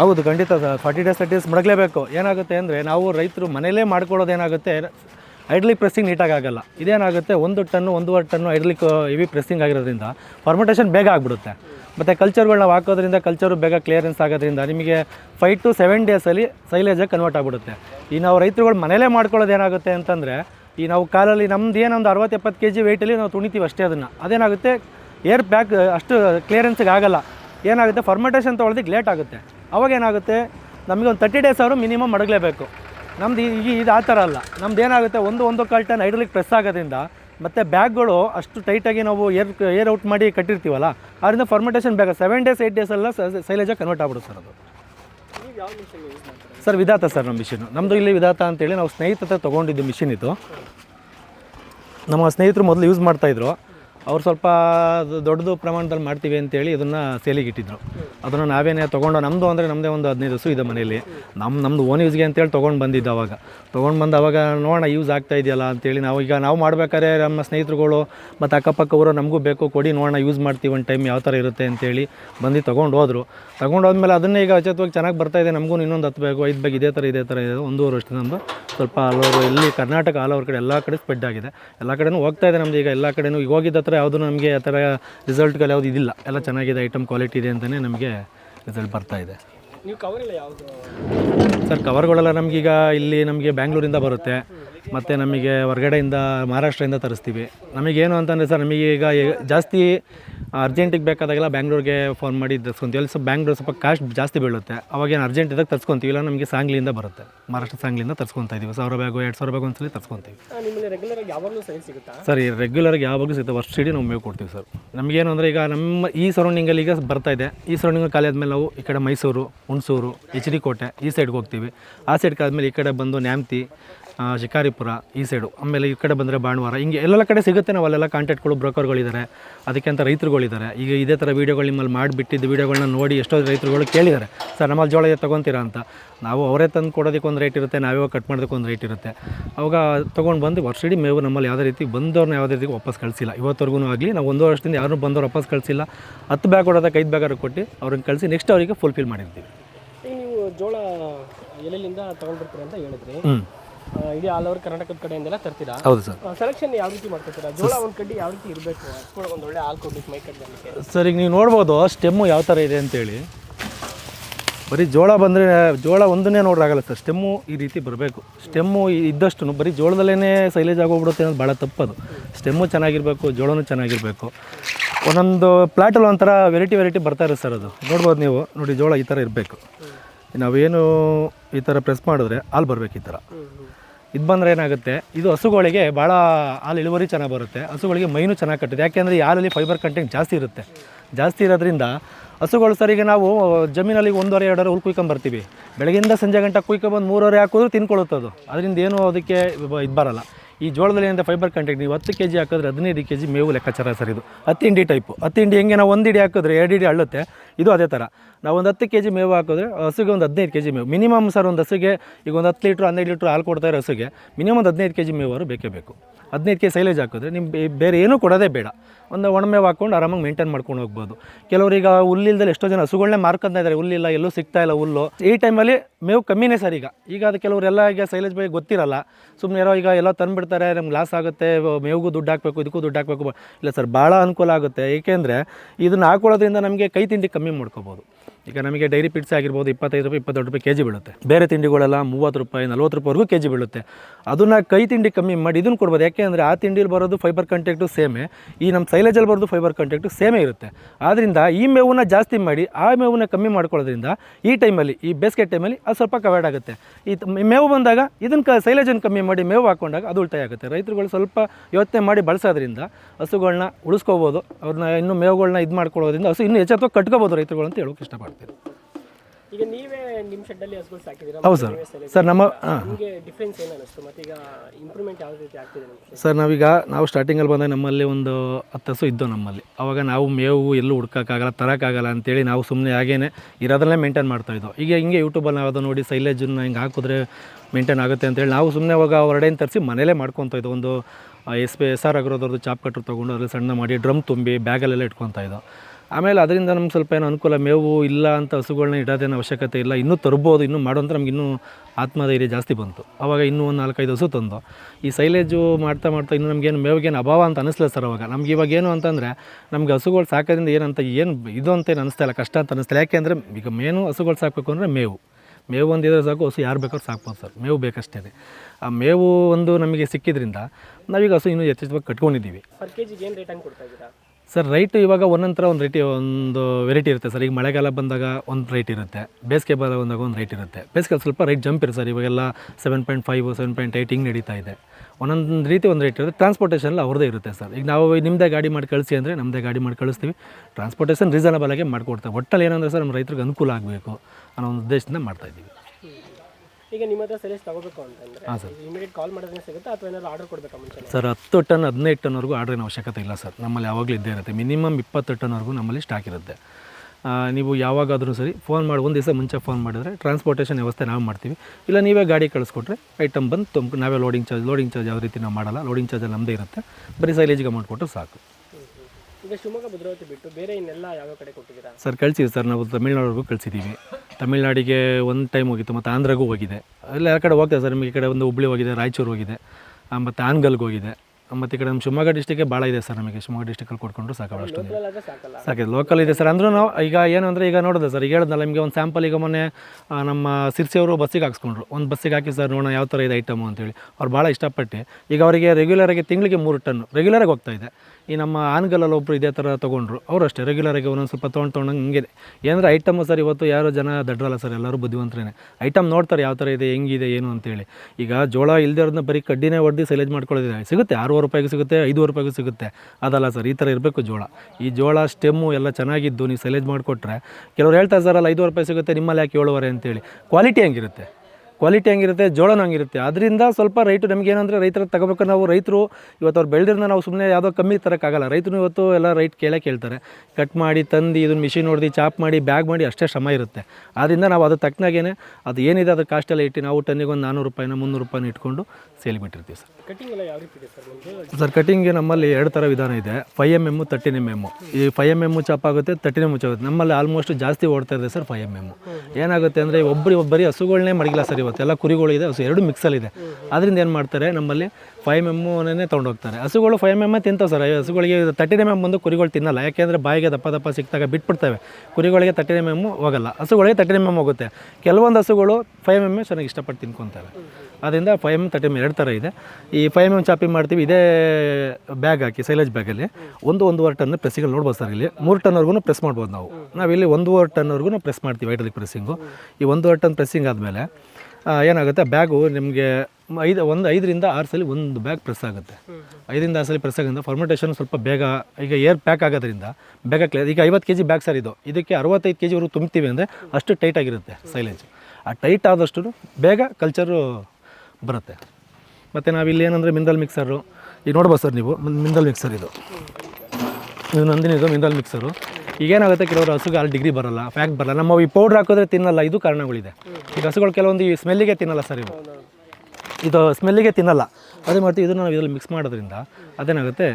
ಹೌದು, ಖಂಡಿತ sir forty days thirty days ಮಡಗಲೇಬೇಕು. ಏನಾಗುತ್ತೆ ಅಂದರೆ ನಾವು ರೈತರು ಮನೇಲೇ ಮಾಡ್ಕೊಳ್ಳೋದೇನಾಗುತ್ತೆ ಐಡ್ಲಿಕ್ ಪ್ರೆಸ್ಸಿಂಗ್ ನೀಟಾಗಿ ಆಗಲ್ಲ. ಇದೇನಾಗುತ್ತೆ, ಒಂದು ಟನ್ನು, ಒಂದೂವರೆ ಟನ್ನು ಐಡ್ಲಿಕ್ ಹೆವಿ ಪ್ರೆಸ್ಸಿಂಗ್ ಆಗಿರೋದ್ರಿಂದ ಫರ್ಮೆಂಟೇಷನ್ ಬೇಗ ಆಗಿಬಿಡುತ್ತೆ. ಮತ್ತು ಕಲ್ಚರ್ಗಳು ನಾವು ಹಾಕೋದ್ರಿಂದ ಕಲ್ಚರು ಬೇಗ ಕ್ಲಿಯರೆನ್ಸ್ ಆಗೋದ್ರಿಂದ ನಿಮಗೆ ಫೈವ್ ಟು ಸೆವೆನ್ ಡೇಸಲ್ಲಿ ಸೈಲೇಜಾಗಿ ಕನ್ವರ್ಟ್ ಆಗಿಬಿಡುತ್ತೆ. ಈ ನಾವು ರೈತರುಗಳು ಮನೇಲೇ ಮಾಡ್ಕೊಳ್ಳೋದು ಏನಾಗುತ್ತೆ ಅಂತಂದರೆ ಈ ನಾವು ಕಾಲಲ್ಲಿ ನಮ್ದು ಏನೊಂದು ಅರವತ್ತು ಎಪ್ಪತ್ತು ಕೆ ಜಿ ವೆಯ್ಟಲ್ಲಿ ನಾವು ತುಣಿತೀವಿ ಅಷ್ಟೇ ಅದನ್ನು. ಅದೇನಾಗುತ್ತೆ? ಏರ್ ಬ್ಯಾಗ್ ಅಷ್ಟು ಕ್ಲಿಯರೆನ್ಸಿಗೆ ಆಗಲ್ಲ. ಏನಾಗುತ್ತೆ? ಫರ್ಮೆಂಟೇಷನ್ ತೊಗೊಳೋದಕ್ಕೆ ಲೇಟ್ ಆಗುತ್ತೆ. ಅವಾಗ ಏನಾಗುತ್ತೆ? ನಮಗೆ ಒಂದು ತರ್ಟಿ ಡೇಸ್ ಅವರು ಮಿನಿಮಮ್ ಮಡಗಲೇಬೇಕು. ನಮ್ದು ಈಗ ಇದು ಆ ಥರ ಅಲ್ಲ. ನಮ್ದು ಏನಾಗುತ್ತೆ? ಒಂದು ಒಂದು ಕಾಲ್ ಟನ್ ಐಡ್ಲಿಕ್ ಪ್ರೆಸ್ ಆಗೋದ್ರಿಂದ ಮತ್ತು ಬ್ಯಾಗ್ಗಳು ಅಷ್ಟು ಟೈಟಾಗಿ ನಾವು ಏರ್ ಏರ್ ಔಟ್ ಮಾಡಿ ಕಟ್ಟಿರ್ತೀವಲ್ಲ ಅದರಿಂದ ಫರ್ಮೆಂಟೇಷನ್ ಬೇಗ ಸೆವೆನ್ ಡೇಸ್ ಏಯ್ಟ್ ಡೇಸ್ ಎಲ್ಲ ಸೈಲೇಜಾಗಿ ಕನ್ವರ್ಟ್ ಆಗ್ಬಿಡುತ್ತೆ ಸರ್ ಅದು. ಸರ್, ವಿಧಾತ ಸರ್, ನಮ್ಮ ಮಿಷಿನ್. ನಮ್ಮದು ಇಲ್ಲಿ ವಿಧಾತ ಅಂತೇಳಿ ನಾವು ಸ್ನೇಹಿತರ ತೊಗೊಂಡಿದ್ದು ಮಿಷಿನ್ ಇದು. ನಮ್ಮ ಸ್ನೇಹಿತರು ಮೊದಲು ಯೂಸ್ ಮಾಡ್ತಾಯಿದ್ರು ಅವ್ರು ಸ್ವಲ್ಪ ದೊಡ್ಡದು ಪ್ರಮಾಣದಲ್ಲಿ ಮಾಡ್ತೀವಿ ಅಂತೇಳಿ ಇದನ್ನು ಸೇಲಿಗೆ ಇಟ್ಟಿದ್ರು. ಅದನ್ನು ನಾವೇನೇ ತೊಗೊಂಡು ನಮ್ಮದು ಅಂದರೆ ನಮ್ಮದೇ ಒಂದು ಹದಿನೈದು ಹಸು ಇದೆ ಮನೆಯಲ್ಲಿ. ನಮ್ಮ ನಮ್ಮದು ಓನ್ ಯೂಸ್ಗೆ ಅಂತೇಳಿ ತೊಗೊಂಡು ಬಂದಿದ್ದು ಅವಾಗ. ತೊಗೊಂಡು ಬಂದು ಅವಾಗ ನೋಡೋಣ ಯೂಸ್ ಆಗ್ತಾ ಇದೆಯಲ್ಲ ಅಂತೇಳಿ ನಾವು ಈಗ ನಾವು ಮಾಡ್ಬೇಕಾದ್ರೆ ನಮ್ಮ ಸ್ನೇಹಿತರುಗಳು ಮತ್ತು ಅಕ್ಕಪಕ್ಕ ಊರು ನಮಗೂ ಬೇಕು, ಕೊಡಿ ನೋಡೋಣ ಯೂಸ್ ಮಾಡ್ತೀವಿ ಒಂದು ಟೈಮ್ ಯಾವ ಥರ ಇರುತ್ತೆ ಅಂತೇಳಿ ಬಂದು ತೊಗೊಂಡು ಹೋದ್ರು. ತೊಗೊಂಡು ಹೋದ್ಮೇಲೆ ಅದನ್ನೇ ಈಗ ಅಚೇತವಾಗಿ ಚೆನ್ನಾಗಿ ಬರ್ತಾ ಇದೆ. ನಮಗೂ ಇನ್ನೊಂದು ಹತ್ತು ಬೇಕು ಐದು ಬೇಕು ಇದೇ ಥರ ಇದೇ ಥರ ಇದೆ. ಒಂದೂವರೆ ವರ್ಷ ನಮ್ಮದು ಸ್ವಲ್ಪ ಆಲ್ ಓವರ್ ಎಲ್ಲಿ ಕರ್ನಾಟಕ ಆಲ್ ಓವರ್ ಕಡೆ ಎಲ್ಲ ಕಡೆ ಸ್ಪ್ರೆಡ್ ಆಗಿದೆ. ಎಲ್ಲ ಕಡೆನೂ ಹೋಗ್ತಾ ಇದೆ ನಮ್ಮದು ಈಗ ಎಲ್ಲ ಕಡೆನೂ. ಈಗ ಹೋಗಿದ್ದ ಹತ್ರ ಯಾವುದೂ ನಮಗೆ ಆ ಥರ ರಿಸಲ್ಟ್ಗಳು ಯಾವುದು ಇದಿಲ್ಲ. ಎಲ್ಲ ಚೆನ್ನಾಗಿದೆ ಐಟಮ್ ಕ್ವಾಲಿಟಿ ಇದೆ ಅಂತಲೇ ನಮಗೆ ರಿಸಲ್ಟ್ ಬರ್ತಾ ಇದೆ. ನೀವು ಕವರ್ ಇಲ್ಲ ಯಾವುದು? ಸರ್ ಕವರ್ಗಳೆಲ್ಲ ನಮಗೀಗ ಇಲ್ಲಿ ನಮಗೆ ಬ್ಯಾಂಗ್ಳೂರಿಂದ ಬರುತ್ತೆ. ಮತ್ತು ನಮಗೆ ಹೊರಗಡೆಯಿಂದ ಮಹಾರಾಷ್ಟ್ರದಿಂದ ತರಿಸ್ತೀವಿ. ನಮಗೇನು ಅಂತಂದರೆ ಸರ್ ನಮಗೆ ಈಗ ಜಾಸ್ತಿ ಅರ್ಜೆಂಟಿಗೆ ಬೇಕಾದಾಗೆಲ್ಲ ಬ್ಯಾಂಗ್ಳೂರಿಗೆ ಫೋನ್ ಮಾಡಿ ತರಿಸ್ಕೊಂತೀವಿ. ಅಲ್ಲಿ ಸ್ವಲ್ಪ ಬ್ಯಾಂಗ್ಳೂರ್ ಸ್ವಲ್ಪ ಕಾಸ್ಟ್ ಜಾಸ್ತಿ ಬೀಳುತ್ತೆ. ಅವಾಗೇನು ಅರ್ಜೆಂಟ್ ಇದ್ದಾಗ ತರಿಸ್ಕೊಂತೀವಿ ಇಲ್ಲ ನಮಗೆ ಸಾಂಗ್ಲಿಯಿಂದ ಬರುತ್ತೆ. ಮಹಾರಾಷ್ಟ್ರ ಸಾಂಗ್ಲಿಂದ ತರಿಸ್ಕೊತಾ ಇದೀವಿ. ಸಾವಿರ ಬ್ಯಾಗು ಎರಡು ಸಾವಿರ ಬ್ಯಾಗು ಒಂದ್ಸಲಿ ತರಿಸ್ಕೊತೀವಿ. ಸರ್ ಈ ರೆಗ್ಯುಲರ್ಗೆ ಯಾವಾಗಲೂ ಸಿಗುತ್ತೆ. ವರ್ಷ ಇಡೀ ನಾವು ಮೇವು ಕೊಡ್ತೀವಿ ಸರ್. ನಮಗೇನು ಅಂದರೆ ಈಗ ನಮ್ಮ ಈ ಸರೌಂಡಿಂಗಲ್ಲಿ ಈಗ ಬರ್ತಾ ಇದೆ. ಈ ಸರೌಂಡಿಂಗ್ ಖಾಲಿ ಆದಮೇಲೆ ನಾವು ಈ ಕಡೆ ಮೈಸೂರು ಹುಣಸೂರು ಎಚ್ ಡಿ ಕೋಟೆ ಈ ಸೈಡ್ಗೆ ಹೋಗ್ತೀವಿ. ಆ ಸೈಡ್ಗೆ ಆದಮೇಲೆ ಈ ಕಡೆ ಬಂದು ನ್ಯಾಮ್ತಿ ಶಿಕಾರಿಪುರ ಈ ಸೈಡು ಆಮೇಲೆ ಈ ಕಡೆ ಬಂದರೆ ಭಾನುವಾರ ಹಿಂಗೆ ಎಲ್ಲೆಲ್ಲ ಕಡೆ ಸಿಗುತ್ತೆ ನಾವು ಅಲ್ಲೆಲ್ಲ ಕಾಂಟ್ಯಾಕ್ಟ್ಗಳು ಬ್ರೋಕರ್ಗಳಿದ್ದಾರೆ ಅದಕ್ಕೆ ಅಂತ ರೈತರುಗಳಿದ್ದಾರೆ ಈಗ ಇದೇ ಥರ ವೀಡಿಯೋಗಳು ನಿಮ್ಮಲ್ಲಿ ಮಾಡಿಬಿಟ್ಟಿದ್ದು ವೀಡಿಯೋಗಳನ್ನ ನೋಡಿ ಎಷ್ಟೋ ರೈತರುಗಳು ಕೇಳಿದ್ದಾರೆ ಸರ್ ನಮ್ಮಲ್ಲಿ ಜೋಳ ತೊಗೊತೀರಾ ಅಂತ. ನಾವು ಅವರೇ ತಂದು ಕೊಡೋದಕ್ಕೆ ಒಂದು ರೇಟ್ ಇರುತ್ತೆ ನಾವೇ ಕಟ್ ಮಾಡೋದಕ್ಕೆ ಒಂದು ರೇಟ್ ಇರುತ್ತೆ. ಅವಾಗ ತೊಗೊಂಡು ಬಂದು ವರ್ಷ ಇಡೀ ಮೇವು ನಮ್ಮಲ್ಲಿ ಯಾವುದೇ ರೀತಿ ಬಂದವ್ರನ್ನ ಯಾವುದೇ ರೀತಿ ವಾಪಸ್ ಕಳಿಸಿಲ್ಲ. ಇವತ್ತವರೆಗೂ ಆಗಲಿ ನಾವು ಒಂದು ವರ್ಷದಿಂದ ಯಾರನ್ನೂ ಬಂದವ್ರು ವಾಪಸ್ ಕಳಿಸಿಲ್ಲ. ಹತ್ತು ಬ್ಯಾಗ್ ಕೊಡೋದಕ್ಕೆ ಐದು ಬ್ಯಾಗಾರು ಕೊಟ್ಟು ಅವ್ರನ್ನ ಕಳಿಸಿ ನೆಕ್ಸ್ಟ್ ಅವರಿಗೆ ಫುಲ್ಫಿಲ್ ಮಾಡಿರ್ತೀವಿ. ನೀವು ಜೋಳ ಎಲ್ಲೆಲ್ಲಿಂದ ತೊಗೊಂಡ್ಬರ್ತೀರ ಅಂತ ಹೇಳಿದ್ರಿ. ಇಡೀ ಆಲ್ ಓವರ್ ಕರ್ನಾಟಕದ ಕಡೆಯಿಂದೆಲ್ಲ ತರ್ತೀರಾ? ಹೌದು ಸರ್. ಸೆಲೆಕ್ಷನ್ ಯಾವ ರೀತಿ ಮಾಡ್ಕೊತೀರಾ? ಜೋಳ ಒಂದು ಕಡ್ಡಿ ಯಾವ ರೀತಿ ಇರಬೇಕು? ಒಂದು ಒಳ್ಳೆ ಹಾಲು ಕೊಡ್ಬೇಕು ಮೈ ಸರ್ ಈಗ ನೀವು ನೋಡ್ಬೋದು ಸ್ಟೆಮ್ಮು ಯಾವ ಥರ ಇದೆ ಅಂತೇಳಿ. ಬರೀ ಜೋಳ ಬಂದರೆ ಜೋಳ ಒಂದನ್ನೇ ನೋಡ್ರಾಗಲ್ಲ ಸರ್. ಸ್ಟೆಮ್ಮು ಈ ರೀತಿ ಬರಬೇಕು. ಸ್ಟೆಮ್ಮು ಇದ್ದಷ್ಟು ಬರೀ ಜೋಳದಲ್ಲೇ ಸೈಲೇಜ್ ಆಗೋಗ್ಬಿಡುತ್ತೆ ಅನ್ನೋದು ಭಾಳ ತಪ್ಪದು. ಸ್ಟೆಮ್ಮು ಚೆನ್ನಾಗಿರಬೇಕು ಜೋಳನೂ ಚೆನ್ನಾಗಿರಬೇಕು. ಒಂದೊಂದು ಪ್ಲಾಟಲ್ಲಿ ಒಂಥರ ವೆರೈಟಿ ವೆರೈಟಿ ಬರ್ತಾ ಇರುತ್ತೆ ಸರ್ ಅದು. ನೋಡ್ಬೋದು ನೀವು ನೋಡಿ ಜೋಳ ಈ ಥರ ಇರಬೇಕು. ನಾವೇನು ಈ ಥರ ಪ್ರೆಸ್ ಮಾಡಿದ್ರೆ ಹಾಲು ಬರಬೇಕು ಈ ಥರ ಇದು ಬಂದರೆ ಏನಾಗುತ್ತೆ? ಇದು ಹಸುಗಳಿಗೆ ಭಾಳ ಹಾಲು ಇಳುವರಿ ಚೆನ್ನಾಗಿ ಬರುತ್ತೆ. ಹಸುಗಳಿಗೆ ಮೈನು ಚೆನ್ನಾಗಿ ಕಟ್ಟುತ್ತೆ. ಯಾಕೆಂದರೆ ಈ ಹಾಲಲ್ಲಿ ಫೈಬರ್ ಕಂಟೆಂಟ್ ಜಾಸ್ತಿ ಇರುತ್ತೆ. ಜಾಸ್ತಿ ಇರೋದ್ರಿಂದ ಹಸುಗಳು ಸರಿಗೆ ನಾವು ಜಮೀನಲ್ಲಿ ಒಂದೂವರೆ ಎರಡರ ಹುಲ್ ಕುಯ್ಕೊಂಬರ್ತೀವಿ ಬೆಳಗ್ಗೆಯಿಂದ ಸಂಜೆ ಗಂಟೆ ಕುಯ್ಕೊಂಬಂದು ಮೂರುವರೆ ಹಾಕಿದ್ರು ತಿನ್ಕೊಳ್ಳುತ್ತದು ಅದರಿಂದ ಏನೂ ಅದಕ್ಕೆ ಇದು ಬರಲ್ಲ. ಈ ಜೋಳದಲ್ಲಿ ಏನಂತ ಫೈಬರ್ ಕಂಟೆಂಟ್ ನೀವು ಹತ್ತು ಕೆ ಜಿ ಹಾಕಿದ್ರೆ ಹದಿನೈದು ಕೆ ಜಿ ಮೇವು ಲೆಕ್ಕಾಚಾರ ಸರ್ ಇದು. ಹತ್ತು ಹಿಂಡಿ ಟೈಪು ಹತ್ತು ಹಿಂಡಿ ಹೆಂಗೆ ನಾವು ಒಂದು ಇಡಿ ಹಾಕಿದ್ರೆ ಎರಡು ಇಡಿ ಅಳ್ಳುತ್ತೆ, ಇದು ಅದೇ ಥರ ನಾವು ಒಂದು ಹತ್ತು ಕೆ ಜಿ ಮೇವು ಹಾಕಿದ್ರೆ ಹಸುಗೆ ಒಂದು ಹದಿನೈದು ಕೆ ಜಿ ಮೇವು. ಮಿನಿಮಮ್ ಸರ್ ಒಂದು ಹಸುಗೆ ಈಗ ಒಂದು ಹತ್ತು ಲೀಟ್ರ್ ಹನ್ನೆರಡು ಲೀಟ್ರ್ ಹಾಲು ಕೊಡ್ತಾ ಇರೋ ಹಸುಗೆ ಮಿನಿಮಮ್ ಒಂದು ಹದಿನೈದು ಕೆ ಜಿ ಮೇವರು ಬೇಕೇ ಬೇಕು. ಹದಿನೈದು ಕೆ ಸೈಲೇಜ್ ಹಾಕಿದ್ರೆ ನಿಮ್ಮ ಬೇರೆ ಏನೂ ಕೊಡೋದೇ ಬೇಡ. ಒಂದು ಒಣಮೇವು ಹಾಕೊಂಡು ಆರಾಮಾಗಿ ಮೇಂಟೈನ್ ಮಾಡ್ಕೊಂಡು ಹೋಗ್ಬೋದು. ಕೆಲವರು ಈಗ ಹುಲ್ಲಿಲ್ದಲ್ಲಿ ಎಷ್ಟೋ ಜನ ಹಸುಗಳನ್ನೇ ಮಾರ್ಕೊಂತ ಇದ್ದಾರೆ. ಹುಲ್ಲಿಲ್ಲ, ಎಲ್ಲೂ ಸಿಗ್ತಾ ಇಲ್ಲ ಹುಲ್ಲು. ಈ ಟೈಮಲ್ಲಿ ಮೇವು ಕಮ್ಮಿನೇ ಸರ್ ಈಗ. ಈಗ ಅದು ಕೆಲವರೆಲ್ಲ ಈಗ ಸೈಲೇಜ್ ಬಗ್ಗೆ ಗೊತ್ತಿರಲ್ಲ. ಸುಮ್ಮನೆ ಇರೋ ಈಗ ಎಲ್ಲ ತಂದುಬಿಡ್ತಾರೆ, ನಮ್ಗೆ ಲಾಸ್ ಆಗುತ್ತೆ, ಮೇವಿಗೂ ದುಡ್ಡು ಹಾಕಬೇಕು, ಇದಕ್ಕೂ ದುಡ್ಡು ಹಾಕಬೇಕು. ಇಲ್ಲ ಸರ್, ಭಾಳ ಅನುಕೂಲ ಆಗುತ್ತೆ. ಏಕೆಂದರೆ ಇದನ್ನು ಹಾಕೊಳ್ಳೋದ್ರಿಂದ ನಮಗೆ ಕೈ ತಿಂಡಿ ಕಮ್ಮಿ ಮಾಡ್ಕೋಬೋದು. ಈಗ ನಮಗೆ ಡೈರಿ ಪಿಟ್ಸ್ ಆಗಿರ್ಬೋದು ಇಪ್ಪತ್ತೈದು ರೂಪಾಯಿ ಇಪ್ಪತ್ತೆರಡು ರೂಪಾಯಿ ಕೆ ಜಿ ಬೀಳುತ್ತೆ. ಬೇರೆ ತಿಂಡಿಗಳೆಲ್ಲ ಮೂವತ್ತು ರೂಪಾಯಿ, ನಲ್ವತ್ತು ರೂಪಾಯಿವರೆಗೂ ಕೆ ಜಿ ಬೀಳುತ್ತೆ. ಅದನ್ನು ಕೈ ತಿಂಡಿ ಕಮ್ಮಿ ಮಾಡಿ ಇದನ್ನು ಕೊಡ್ಬೋದು. ಯಾಕೆ ಅಂದರೆ ಆ ತಿಂಡಿಲಿ ಬರೋದು ಫೈಬರ್ ಕಂಟೆಂಟು ಸೇಮೇ, ಈ ನಮ್ಮ ಸೈಲೇಜಲ್ಲಿ ಬರೋದು ಫೈಬರ್ ಕಂಟೆಂಟು ಸೇಮೇ ಇರುತ್ತೆ. ಆದ್ದರಿಂದ ಈ ಮೇವನ್ನ ಜಾಸ್ತಿ ಮಾಡಿ ಆ ಮೇವನ್ನ ಕಮ್ಮಿ ಮಾಡ್ಕೊಳ್ಳೋದ್ರಿಂದ ಈ ಟೈಮಲ್ಲಿ, ಈ ಬೇಸಿಗೆ ಟೈಮಲ್ಲಿ ಅದು ಸ್ವಲ್ಪ ಕವರ್ಡ್ ಆಗುತ್ತೆ. ಈ ಮೇವು ಬಂದಾಗ ಇದನ್ನು ಕ, ಸೈಲೇಜನ್ನು ಕಮ್ಮಿ ಮಾಡಿ ಮೇವು ಹಾಕೊಂಡಾಗ ಅದು ಉಳಿತಾಯ ಆಗುತ್ತೆ. ರೈತರುಗಳು ಸ್ವಲ್ಪ ಯೋಚನೆ ಮಾಡಿ ಬಳಸೋದ್ರಿಂದ ಹಸುಗಳನ್ನ ಉಳಿಸ್ಕೋಬೋದು. ಅವ್ರನ್ನ ಇನ್ನೂ ಮೇವುಗಳನ್ನ ಇದು ಮಾಡ್ಕೊಳ್ಳೋದ್ರಿಂದ ಹಸು ಇನ್ನೂ ಹೆಚ್ಚು ಕಟ್ಕೋಬೋದು ರೈತರುಗಳು ಅಂತ ಹೇಳೋಕೆ ಇಷ್ಟಪಡ್ತೀನಿ. ಈಗ ನೀವೇ ನಿಮ್ಮ ಶೆಡ್ಡಲ್ಲಿ ಹಸುಗಳು ಸಾಕಿದ್ದೀರಾ? ಹೌದು ಸರ್. ಸರ್ ನಮ್ಮ ಹಾಂ. ನಿಮಗೆ ಡಿಫ್ರೆನ್ಸ್ ಏನು ಮತ್ತು ಈಗ ಇಂಪ್ರೂವ್ಮೆಂಟ್ ಯಾವ ರೀತಿ ಆಗ್ತಿದೆ ನಿಮಗೆ ಸರ್ ನಾವೀಗ ನಾವು ಸ್ಟಾರ್ಟಿಂಗಲ್ಲಿ ಬಂದಾಗ ನಮ್ಮಲ್ಲಿ ಒಂದು ಹತ್ತು ಹಸು ಇದ್ದವು ನಮ್ಮಲ್ಲಿ. ಅವಾಗ ನಾವು ಮೇವು ಎಲ್ಲೂ ಹುಡ್ಕೋಕ್ಕಾಗಲ್ಲ ತರೋಕ್ಕಾಗಲ್ಲ ಅಂತೇಳಿ ನಾವು ಸುಮ್ಮನೆ ಹಾಗೇನೆ ಇರೋದನ್ನೇ ಮೇಂಟೈನ್ ಮಾಡ್ತಾಯಿದ್ದೋ ಈಗ ಹಿಂಗೆ ಯೂಟ್ಯೂಬಲ್ಲಿ ಯಾವುದೋ ನೋಡಿ ಸೈಲೇಜನ್ನು ಹಿಂಗೆ ಹಾಕಿದ್ರೆ ಮೇಂಟೈನ್ ಆಗುತ್ತೆ ಅಂತೇಳಿ ನಾವು ಸುಮ್ಮನೆ ಅವಾಗ ಹೊರಡೆಯಿಂದ ತರಿಸಿ ಮನೇಲೇ ಮಾಡ್ಕೊತಾ ಇದ್ದೋ ಒಂದು ಎಸ್ ಪಿ ಎಸ್ ಆರ್ ಆಗಿರೋದ್ರದ್ದು ಚಾಪ್ ಕಟ್ರು ತೊಗೊಂಡು ಅದ್ರಲ್ಲಿ ಸಣ್ಣ ಮಾಡಿ ಡ್ರಮ್ ತುಂಬಿ ಬ್ಯಾಗಲ್ಲೆಲ್ಲ ಇಟ್ಕೊತಾ ಇದ್ದೋ ಆಮೇಲೆ ಅದರಿಂದ ನಮ್ಗೆ ಸ್ವಲ್ಪ ಏನೋ ಅನುಕೂಲ, ಮೇವು ಇಲ್ಲ ಅಂತ ಹಸುಗಳನ್ನ ಇಡೋದೇನು ಅವಶ್ಯಕತೆ ಇಲ್ಲ. ಇನ್ನೂ ತರ್ಬೋದು, ಇನ್ನೂ ಮಾಡೋ ನಮ್ಗೆ ಇನ್ನೂ ಆತ್ಮಧೈರ್ಯ ಜಾಸ್ತಿ ಬಂತು. ಅವಾಗ ಇನ್ನೂ ಒಂದು ನಾಲ್ಕೈದು ಹಸು ತಂದು. ಈ ಸೈಲೇಜು ಮಾಡ್ತಾ ಮಾಡ್ತಾ ಇನ್ನೂ ನಮಗೇನು ಮೇವಿಗೇನು ಅಭಾವ ಅಂತ ಅನಿಸ್ಲಿಲ್ಲ ಸರ್ ಅವಾಗ. ನಮ್ಗೆ ಇವಾಗ ಏನು ಅಂತಂದರೆ, ನಮ್ಗೆ ಹಸುಗಳು ಸಾಕೋದ್ರಿಂದ ಏನಂತ ಏನು ಇದು ಅಂತ ಏನು ಅನಿಸ್ತಾ ಇಲ್ಲ, ಕಷ್ಟ ಅಂತ ಅನಿಸ್ತಾ ಯಾಕೆ ಅಂದರೆ ಈಗ ಮೇನು ಹಸುಗಳು ಸಾಕಬೇಕು ಅಂದರೆ ಮೇವು. ಮೇವು ಒಂದಿದ್ರೆ ಸಾಕು, ಹಸು ಯಾರು ಬೇಕಾದ್ರೂ ಸಾಕ್ಬೋದು ಸರ್. ಮೇವು ಬೇಕಷ್ಟೇ ಆ ಮೇವು ಒಂದು ನಮಗೆ ಸಿಕ್ಕಿದ್ರಿಂದ ನಾವೀಗ ಹಸು ಇನ್ನೂ ಯಥೇಚ್ಛವಾಗಿ ಕಟ್ಕೊಂಡಿದ್ದೀವಿ. ಸರ್ ರೈಟ್ ಇವಾಗ ಒಂದೊಂಥರ ಥರ ಒಂದು ರೇಟಿ ಒಂದು ವೆರೈಟಿ ಇರುತ್ತೆ ಸರ್. ಈಗ ಮಳೆಗಾಲ ಬಂದಾಗ ಒಂದು ರೇಟ್ ಇರುತ್ತೆ. ಬೇಸಿಗೆ ಬಾಲ ಬಂದಾಗ ಒಂದು ರೇಟ್ ಇರುತ್ತೆ. ಬೇಸಿಗೆ ಸ್ವಲ್ಪ ರೈಟ್ ಜಂಪ್ ಇರುತ್ತೆ ಸರ್. ಇವಾಗೆಲ್ಲ seven point five seven point eight ಹಿಂಗೆ ನಡೀತಾ ಇದೆ. ಒಂದೊಂದು ರೀತಿ ಒಂದು ರೇಟ್ ಇರುತ್ತೆ. ಟ್ರಾನ್ಸ್ಪೋರ್ಟೇಷನ್ ಅವ್ರದ್ದೇ ಇರುತ್ತೆ ಸರ್. ಈಗ ನಾವು ನಿಮ್ಮದೇ ಗಾಡಿ ಮಾಡಿ ಕಳಿಸಿ ಅಂದರೆ ನಮ್ಮದೇ ಗಾಡಿ ಮಾಡಿ ಕಳಿಸ್ತೀವಿ. ಟ್ರಾನ್ಸ್ಪೋರ್ಟೇಷನ್ ರೀಸನಬಲ್ ಆಗಿ ಮಾಡಿಕೊಡ್ತೇವೆ ಒಟ್ಟಲ್ಲಿ ಏನಂದರೆ ಸರ್ ನಮ್ಮ ರೈತರಿಗೆ ಅನುಕೂಲ ಆಗಬೇಕು ಅನ್ನೋ ಒಂದು ಉದ್ದೇಶದಿಂದ ಮಾಡ್ತಾಯಿದ್ದೀವಿ ಈಗ ನಿಮ್ಮ ಹತ್ರ ಸರ್ವಿಸ್ ತಗೋಬೇಕು ಅಂತಂದ್ರೆ ಇಮಿಡಿಯೇಟ್ ಕಾಲ್ ಮಾಡಿದ್ರೆ ಸಿಗುತ್ತಾ ಅಥವಾ ಏನಾದ್ರು ಆರ್ಡರ್ ಕೊಡಬೇಕಾ ಮುಂಚೆ ಸರ್ ಹತ್ತು ಟನ್ ಹದಿನೈದು ಟನ್ವರೆಗೂ ಆರ್ಡ್ರಿನ ಅವಶ್ಯಕತೆ ಇಲ್ಲ ಸರ್. ನಮ್ಮಲ್ಲಿ ಯಾವಾಗಲೂ ಇದ್ದೇ ಇರುತ್ತೆ. ಮಿನಿಮಮ್ ಇಪ್ಪತ್ತು ಟನ್ವರೆಗೂ ನಮ್ಮಲ್ಲಿ ಸ್ಟಾಕ್ ಇರುತ್ತೆ. ನೀವು ಯಾವಾಗಾದರೂ ಸರಿ ಫೋನ್ ಮಾಡಿ ಒಂದು ದಿವಸ ಮುಂಚೆ ಫೋನ್ ಮಾಡಿದ್ರೆ ಟ್ರಾನ್ಸ್ಪೋರ್ಟೇಷನ್ ವ್ಯವಸ್ಥೆ ನಾವು ಮಾಡ್ತೀವಿ. ಇಲ್ಲ ನೀವೇ ಗಾಡಿ ಕಳಿಸ್ಕೊಟ್ರೆ ಐಟಮ್ ಬಂದು ತುಂಬ ನಾವೇ ಲೋಡಿಂಗ್ ಚಾರ್ಜ್ ಲೋಡಿಂಗ್ ಚಾರ್ಜ್ ಯಾವ ರೀತಿ ನಾವು ಮಾಡಲ್ಲ ಲೋಡಿಂಗ್ ಚಾರ್ಜ್ ನಮ್ಮದೇ ಇರುತ್ತೆ. ಬರೀ ಸೈಲೇಜಿಗೆ ಅಮೌಂಟ್ ಕೊಟ್ಟರೆ ಸಾಕು. ಈಗ ಶಿವಮೊಗ್ಗ ಭದ್ರಾವತಿ ಬಿಟ್ಟು ಬೇರೆ ಇನ್ನೆಲ್ಲ ಯಾವ ಕಡೆ ಕೊಟ್ಟಿದ್ದೀರಾ? ಸರ್ ಕಳಿಸಿದ್ವಿ ಸರ್. ನಾವು ತಮಿಳ್ನಾಡಿಗೂ ಕಳಿಸಿದ್ದೀವಿ. ತಮಿಳ್ನಾಡಿಗೆ ಒಂದು ಟೈಮ್ ಹೋಗಿತ್ತು ಮತ್ತು ಆಂಧ್ರಗೂ ಹೋಗಿದೆ. ಎಲ್ಲ ಎಲ್ಲ ಕಡೆ ಹೋಗ್ತೇವೆ ಸರ್. ನಿಮಗೆ ಈ ಕಡೆ ಒಂದು ಹುಬ್ಳಿ ಹೋಗಿದೆ ರಾಯಚೂರು ಹೋಗಿದೆ ಮತ್ತು ಆನ್ಗಲ್ಗೆ ಹೋಗಿದೆ ಮತ್ತು ಈ ಕಡೆ ನಮ್ಮ ಶಿವಮೊಗ್ಗ ಡಿಸ್ಟಿಕ್ಗೆ ಭಾಳ ಇದೆ ಸರ್ ನಮಗೆ. ಶಿವಮೊಗ್ಗ ಡಿಸ್ಟಿಕಲ್ಲಿ ಕೊಟ್ಕೊಂಡ್ರು ಸಾಕಾಗಷ್ಟು ಸಾಕಿದೆ. ಲೋಕಲ್ ಇದೆ ಸರ್. ಅಂದ್ರೂ ನಾವು ಈಗ ಏನು ಅಂದರೆ ಈಗ ನೋಡಿದೆ ಸರ್. ಈಗ ಹೇಳಿದ್ನಲ್ಲ ನಿಮಗೆ ಒಂದು ಸ್ಯಾಂಪಲ್ ಈಗ ಮೊನ್ನೆ ನಮ್ಮ ಸಿರ್ಸಿಯವರು ಬಸ್ಸಿಗೆ ಹಾಕ್ಸ್ಕೊಂಡ್ರು. ಒಂದು ಬಸ್ಸಿಗೆ ಹಾಕಿ ಸರ್ ನೋಡೋಣ ಯಾವ ಥರ ಇದೆ ಐಟಮು ಅಂತೇಳಿ. ಅವ್ರು ಭಾಳ ಇಷ್ಟಪಟ್ಟು. ಈಗ ಅವರಿಗೆ ರೆಗ್ಯುಲರಾಗಿ ತಿಂಗಳಿಗೆ ಮೂರು ಟನ್ನು ರೆಗ್ಯುಲರಾಗಿ ಹೋಗ್ತಾ ಇದೆ. ಈ ನಮ್ಮ ಆನ್ಗಲಲ್ಲಿ ಒಬ್ಬರು ಇದೇ ಥರ ತೊಗೊಂಡ್ರು, ಅವರು ಅಷ್ಟೇ ರೆಗ್ಯುಲರಾಗಿ ಒಂದೊಂದು ಸ್ವಲ್ಪ ತೊಗೊಂಡು ತೊಗೊಂಡಂಗೆ ಹಂಗೆ ಏನಂದ್ರೆ ಐಟಮು ಸರ್ ಇವತ್ತು ಯಾರೋ ಜನ ದಡ್ರಲ್ಲ ಸರ್, ಎಲ್ಲರೂ ಬುದ್ಧಿವಂತರೇ ಐಟಮ್ ನೋಡ್ತಾರೆ ಯಾವ ಥರ ಇದೆ, ಹೆಂಗಿದೆ, ಏನು ಅಂತೇಳಿ ಈಗ ಜೋಳ ಇಲ್ದಿರೋದನ್ನ ಬರೀ ಕಡ್ಡಿನೇ ಹೊಡೆದು ಸೈಲೇಜ್ ಮಾಡ್ಕೊಳ್ಳೋದಿದೆ ಸಿಗುತ್ತೆ ಆರೂವರೆ ರೂಪಾಯಿಗೆ ಸಿಗುತ್ತೆ, ಐದುವರೆ ರೂಪಾಯಿಗೂ ಸಿಗುತ್ತೆ. ಅದಲ್ಲ ಸರ್, ಈ ಥರ ಇರಬೇಕು ಜೋಳ. ಈ ಜೋಳ ಸ್ಟೆಮ್ಮು ಎಲ್ಲ ಚೆನ್ನಾಗಿದ್ದು ನೀವು ಸೈಲೇಜ್ ಮಾಡಿಕೊಟ್ರೆ, ಕೆಲವ್ರು ಹೇಳ್ತಾರೆ ಸರ್, ಅಲ್ಲ ಐದುವರೆ ರೂಪಾಯಿ ಸಿಗುತ್ತೆ, ನಿಮ್ಮಲ್ಲಿ ಯಾಕೆ ಏಳುವರೆ ಅಂತೇಳಿ ಕ್ವಾಲಿಟಿ ಹೆಂಗಿರುತ್ತೆ? ಕ್ವಾಲಿಟಿ ಹಂಗಿರುತ್ತೆ ಜೋಳನೂ ಹಂಗಿರುತ್ತೆ. ಅದರಿಂದ ಸ್ವಲ್ಪ ರೈಟು ನಮ್ಗೆ ಏನಂದರೆ ರೈತರ ತಗೋಬೇಕು ನಾವು ರೈತರು ಇವತ್ತು ಅವ್ರು ಬೆಳೆದ್ರಿಂದ ನಾವು ಸುಮ್ಮನೆ ಯಾವುದೋ ಕಮ್ಮಿ ತರೋಕ್ಕಾಗಲ್ಲ ರೈತರು ಇವತ್ತು ಎಲ್ಲ ರೈಟ್ ಕೇಳೇ ಕೇಳ್ತಾರೆ. ಕಟ್ ಮಾಡಿ ತಂದು ಇದನ್ನ ಮಿಷಿನ್ ಹೊಡೆದು ಚಾಪ್ ಮಾಡಿ ಬ್ಯಾಗ್ ಮಾಡಿ ಅಷ್ಟೇ ಶ್ರಮ ಇರುತ್ತೆ. ಆದ್ದರಿಂದ ನಾವು ಅದು ತಕ್ಕನಾಗೇನೆ ಅದು ಏನಿದೆ ಅದು ಕಾಸ್ಟೆಲ್ಲ ಇಟ್ಟು ನಾವು ಟನ್ನಿಗೆ ಒಂದು ನಾನ್ನೂರು ರೂಪಾಯಿನ ಮುನ್ನೂರು ರೂಪಾಯಿನ ಇಟ್ಕೊಂಡು ಸೇಲ್ ಬಿಟ್ಟಿರ್ತೀವಿ ಸರ್. ಕಟಿಂಗ್ ಎಲ್ಲ ಯಾವ ರೀತಿ ಇದೆ ಸರ್ ಕಟಿಂಗ್ಗೆ ನಮ್ಮಲ್ಲಿ ಎರಡು ಥರ ವಿಧಾನ ಇದೆ. Five M M thirteen M M ಈ ಫೈ ಎಂ ಎಮ್ಮು ಚಾಪ್ ಆಗುತ್ತೆ ತರ್ಟಿನ್ ಎಂ ಚಾಪ್ ಆಗುತ್ತೆ. ನಮ್ಮಲ್ಲಿ ಆಲ್ಮೋಸ್ಟ್ ಜಾಸ್ತಿ ಓಡ್ತಾ ಇದೆ ಸರ್ ಫೈ ಎಂ ಎಮ್ಮು ಏನಾಗುತ್ತೆ ಅಂದರೆ ಒಬ್ಬರಿ ಒಬ್ಬರಿ ಹಸುಗಳನ್ನೇ ಮಡಗಿಲ್ಲ ಸರ್ ಇವತ್ತು ಎಲ್ಲ ಕುರಿಗಳಿದೆ ಹಸು ಎರಡು ಮಿಕ್ಸಲ್ಲಿದೆ ಅದರಿಂದ ಏನು ಮಾಡ್ತಾರೆ? ನಮ್ಮಲ್ಲಿ ಫೈವ್ ಎಂ ಎಮ್ಮುನೇ ತೊಗೊಂಡೋಗ್ತಾರೆ ಹಸುಗಳು ಫೈವ್ ಎಂ ಎಂ ತಿಂತಾವೆ ಸರ್. ಹಸುಗಳಿಗೆ ತರ್ಟಿನ್ ಎಂ ಎಂ ಬಂದು ಕುರಿಗಳು ತಿನ್ನಲ್ಲ. ಯಾಕೆಂದರೆ ಬಾಯಿಗೆ ದಪ್ಪ ದಪ್ಪ ಸಿಕ್ತಾಗ ಬಿಟ್ಬಿಡ್ತವೆ. ಕುರಿಗಳಿಗೆ ತರ್ಟಿನ್ ಎಂ ಎಮ್ಮು ಹೋಗಲ್ಲ. ಹಸುಗಳಿಗೆ ತರ್ಟಿನ್ ಎಂ ಎಂ ಹೋಗುತ್ತೆ. ಕೆಲವೊಂದು ಹಸುಗಳು ಫೈವ್ ಎಂ ಎಂ ಚೆನ್ನಾಗಿ ಇಷ್ಟಪಟ್ಟು ತಿನ್ಕೊತಾವೆ. ಅದರಿಂದ ಫೈವ್ ಎಂ ತರ್ಟಿ ಎಂ ಎರಡು ಥರ ಇದೆ. ಈ ಫೈವ್ ಎಂ ಚಾಪಿಂಗ್ ಮಾಡ್ತೀವಿ. ಇದೇ ಬ್ಯಾಗ್ ಹಾಕಿ ಸೈಲೇಜ್ ಬ್ಯಾಗಲ್ಲಿ ಒಂದು ಒಂದೂವರೆ ಟನ್ ಪ್ರೆಸ್ಸಿಗೆ ನೋಡ್ಬೋದು ಸರ್ ಇಲ್ಲಿ. ಮೂರು ಟನ್ವರೆಗೂ ಪ್ರೆಸ್ ಮಾಡ್ಬೋದು ನಾವು. ನಾವಿಲ್ಲಿ ಒಂದೂವರೆ ಟನ್ವರೆಗೂ ಪ್ರೆಸ್ ಮಾಡ್ತೀವಿ ಐಟಲಿಕ್ ಪ್ರೆಸ್ಸಿಂಗು ಈ ಒಂದೂವರೆ ಟನ್ ಪ್ರೆಸ್ಸಿಂಗ್ ಆದಮೇಲೆ ಏನಾಗುತ್ತೆ? ಬ್ಯಾಗು ನಿಮಗೆ ಐದು ಒಂದು ಐದರಿಂದ ಆರು ಸಲ ಒಂದು ಬ್ಯಾಗ್ ಪ್ರೆಸ್ ಆಗುತ್ತೆ. ಐದರಿಂದ ಆರು ಸಲ ಪ್ರೆಸ್ ಆಗೋದ್ರಿಂದ ಫರ್ಮೆಂಟೇಷನ್ ಸ್ವಲ್ಪ ಬೇಗ, ಈಗ ಏರ್ ಪ್ಯಾಕ್ ಆಗೋದ್ರಿಂದ ಬೇಗ ಕ್ಲಿಯರ್ ಈಗ ಐವತ್ತು ಕೆ ಜಿ ಬ್ಯಾಗ್ ಸರ್ ಇದು. ಇದಕ್ಕೆ ಅರವತ್ತೈದು ಕೆ ಜಿವರೆಗೂ ತುಂಬ್ತೀವಿ ಅಂದರೆ ಅಷ್ಟು ಟೈಟ್ ಆಗಿರುತ್ತೆ ಸೈಲೆನ್ಸ್ ಆ ಟೈಟ್ ಆದಷ್ಟು ಬೇಗ ಕಲ್ಚರು ಬರುತ್ತೆ. ಮತ್ತು ನಾವಿಲ್ಲಿ ಏನಂದರೆ ಮಿಂದಲ್ ಮಿಕ್ಸರು ಈಗ ನೋಡ್ಬೋದು ಸರ್ ನೀವು ಮಿಂದಲ್ ಮಿಕ್ಸರ್ ಇದು. ಇದು ನಂದಿನಿದು ಮಿಂದಲ್ ಮಿಕ್ಸರು ಈಗೇನಾಗುತ್ತೆ ಕೆಲವರು ಹಸುಗೆ ಅಲ್ಲಿ ಡಿಗ್ರಿ ಬರಲ್ಲ ಫ್ಯಾಕ್ಟ್ ಬರಲ್ಲ. ನಮ್ಮ ಈ ಪೌಡ್ರ್ ಹಾಕಿದ್ರೆ ತಿನ್ನಲ್ಲ, ಇದು ಕಾರಣಗಳಿದೆ. ಈಗ ಹಸುಗಳು ಕೆಲವೊಂದು ಈ ಸ್ಮೆಲ್ಲಿಗೆ ತಿನ್ನಲ್ಲ ಸರ್ ಇವು ಇದು ಸ್ಮೆಲ್ಲಿಗೆ ತಿನ್ನಲ್ಲ. ಅದೇ ಮಾಡ್ತೀವಿ ಇದನ್ನು ನಾವು ಇದರಲ್ಲಿ ಮಿಕ್ಸ್ ಮಾಡೋದ್ರಿಂದ ಅದೇನಾಗುತ್ತೆ?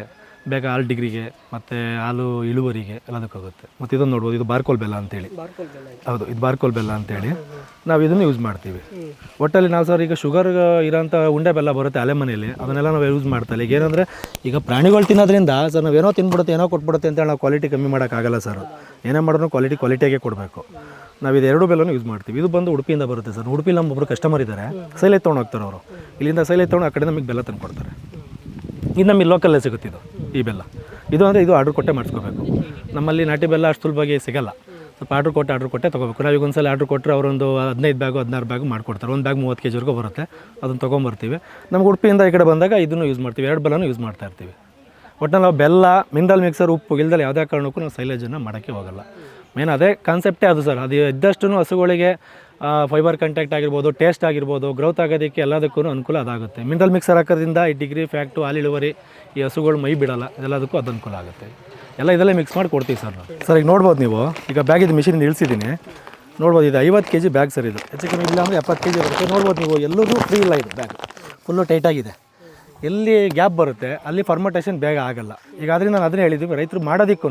ಬೇಗ ಹಾಲು ಡಿಗ್ರಿಗೆ ಮತ್ತು ಹಾಲು ಇಳುವರಿಗೆ ಎಲ್ಲದಕ್ಕಾಗುತ್ತೆ ಮತ್ತು ಇದನ್ನು ನೋಡ್ಬೋದು ಇದು ಬಾರ್ಕೋಲ್ ಬೆಲ್ಲ ಅಂತೇಳಿ. ಹೌದು ಇದು ಬಾರ್ಕೋಲ್ ಬೆಲ್ಲ ಅಂತೇಳಿ. ನಾವು ಇದನ್ನು ಯೂಸ್ ಮಾಡ್ತೀವಿ. ಒಟ್ಟಲ್ಲಿ ನಾವು ಸರ್ ಈಗ ಶುಗರ್ ಇರೋಂಥ ಉಂಡೆ ಬೆಲ್ಲ ಬರುತ್ತೆ ಅಲೆ ಮನೆಯಲ್ಲಿ ಅದನ್ನೆಲ್ಲ ನಾವು ಯೂಸ್ ಮಾಡ್ತಾ ಇಲ್ಲ. ಈಗ ಏನಂದರೆ ಈಗ ಪ್ರಾಣಿಗಳು ತಿನ್ನೋದ್ರಿಂದ ಸರ್ ನಾವು ಏನೋ ತಿನ್ಬಿಡುತ್ತೆ ಏನೋ ಕೊಟ್ಬಿಡುತ್ತೆ ಅಂತ ನಾವು ಕ್ವಾಲಿಟಿ ಕಮ್ಮಿ ಮಾಡೋಕ್ಕಾಗಲ್ಲ ಸರ್. ಏನೇ ಮಾಡಿದ್ರು ಕ್ವಾಲಿಟಿ ಕ್ವಾಲಿಟಿಯಾಗೆ ಕೊಡಬೇಕು. ನಾವು ಇದು ಎರಡು ಬೆಲ್ಲನೂ ಯೂಸ್ ಮಾಡ್ತೀವಿ. ಇದು ಬಂದು ಉಡುಪಿಯಿಂದ ಬರುತ್ತೆ ಸರ್. ಉಡುಪಿಲಿ ನಮ್ಮ ಒಬ್ಬರು ಕಸ್ಟಮರ್ ಇದ್ದಾರೆ ಸೈಲೇ ತೊಗೊಂಡು ಹೋಗ್ತಾರೆ ಅವರು. ಇಲ್ಲಿಂದ ಸೈಲೇ ತೊಗೊಂಡು ಆ ಕಡೆ ನಮಗೆ ಬೆಲ್ಲ ತಂದು ಕೊಡ್ತಾರೆ. ಇದು ನಮಗೆ ಲೋಕಲ್ಲೇ ಸಿಗುತ್ತೆ ಇದು, ಈ ಬೆಲ್ಲ. ಇದು ಅಂದರೆ ಇದು ಆರ್ಡ್ರ್ ಕೊಟ್ಟೆ ಮಾಡಿಸ್ಕೋಬೇಕು. ನಮ್ಮಲ್ಲಿ ನಾಟಿ ಬೆಲ್ಲ ಅಷ್ಟು ಸುಲಭವಾಗಿ ಸಿಗಲ್ಲ. ಸ್ವಲ್ಪ ಆರ್ಡ್ರ್ ಕೊಟ್ಟು ಆರ್ಡ್ರ್ ಕೊಟ್ಟೆ ತೊಗೋಬೇಕು. ನಾವು ಈಗ ಒಂದ್ಸಲ ಆರ್ಡ್ರ್ ಕೊಟ್ಟರೆ ಅವರೊಂದು ಹದಿನೈದು ಬ್ಯಾಗು ಹದಿನಾರು ಬ್ಯಾಗು ಮಾಡಿಕೊಡ್ತಾರೆ. ಒಂದು ಬ್ಯಾಗ್ ಮೂವತ್ತು ಕೆ ಜಿವರೆಗೂ ಬರುತ್ತೆ. ಅದನ್ನು ತೊಗೊಂಬರ್ತೀವಿ. ನಮ್ಗೆ ಉಡುಪಿಯಿಂದ ಈ ಕಡೆ ಬಂದಾಗ ಇದನ್ನು ಯೂಸ್ ಮಾಡ್ತೀವಿ. ಎರಡು ಬೆಲ್ಲನೂ ಯೂಸ್ ಮಾಡ್ತಾ ಇರ್ತೀವಿ. ಒಟ್ಟು ನಾವು ಬೆಲ್ಲ ಮಿನರಲ್ ಮಿಕ್ಸರ್ ಉಪ್ಪು ಇಲ್ದಲ್ಲಿ ಯಾವುದೇ ಕಾರಣಕ್ಕೂ ನಾವು ಸೈಲೇಜನ್ನು ಮಾಡೋಕ್ಕೆ ಹೋಗಲ್ಲ. ಮೇನ್ ಅದೇ ಕಾನ್ಸೆಪ್ಟೇ ಅದು ಸರ್. ಅದು ಇದ್ದಷ್ಟು ಹಸುಗಳಿಗೆ ಫೈಬರ್ ಕಂಟ್ಯಾಕ್ಟ್ ಆಗಿರ್ಬೋದು ಟೇಸ್ಟ್ ಆಗಿರ್ಬೋದು ಗ್ರೋತ್ ಆಗೋದಕ್ಕೆ ಎಲ್ಲದಕ್ಕೂ ಅನುಕೂಲ ಅದಾಗುತ್ತೆ. ಮಿನರಲ್ ಮಿಕ್ಸರ್ ಹಾಕೋದ್ರಿಂದ ಈ ಡಿಗ್ರಿ ಫ್ಯಾಕ್ಟು ಹಾಲು ಇಳುವರಿ ಈ ಹಸುಗಳು ಮೈ ಬಿಡಲ್ಲ. ಎಲ್ಲದಕ್ಕೂ ಅದು ಅನುಕೂಲ ಆಗುತ್ತೆ. ಎಲ್ಲ ಇದೆಲ್ಲೇ ಮಿಕ್ಸ್ ಮಾಡಿ ಕೊಡ್ತೀವಿ ಸರ್ ನಾವು. ಸರ್, ಈಗ ನೋಡ್ಬೋದು ನೀವು, ಈಗ ಬ್ಯಾಗ್ ಇದು ಮಿಷಿನ್ ಇಳಿಸಿದ್ದೀನಿ. ನೋಡ್ಬೋದು, ಇದು ಐವತ್ತು ಕೆ ಜಿ ಬ್ಯಾಗ್ ಸರ್ ಇದು. ಹೆಚ್ಚು ಕಮ್ಮಿ ಇಲ್ಲ ಅಂದರೆ ಎಪ್ಪತ್ತು ಕೆ ಜಿ ಬರುತ್ತೆ. ನೋಡ್ಬೋದು ನೀವು, ಎಲ್ಲದೂ ಫ್ರೀ ಇಲ್ಲ ಇದು ಬ್ಯಾಗ್ ಫುಲ್ಲು ಟೈಟಾಗಿದೆ ಎಲ್ಲಿ ಗ್ಯಾಪ್ ಬರುತ್ತೆ, ಅಲ್ಲಿ ಫಾರ್ಮಟೇಷನ್ ಬೇಗ ಆಗಲ್ಲ. ಈಗ ಅದರಿಂದ ನಾನು ಅದನ್ನೇ ಹೇಳಿದ್ವಿ, ರೈತರು ಮಾಡೋದಕ್ಕೂ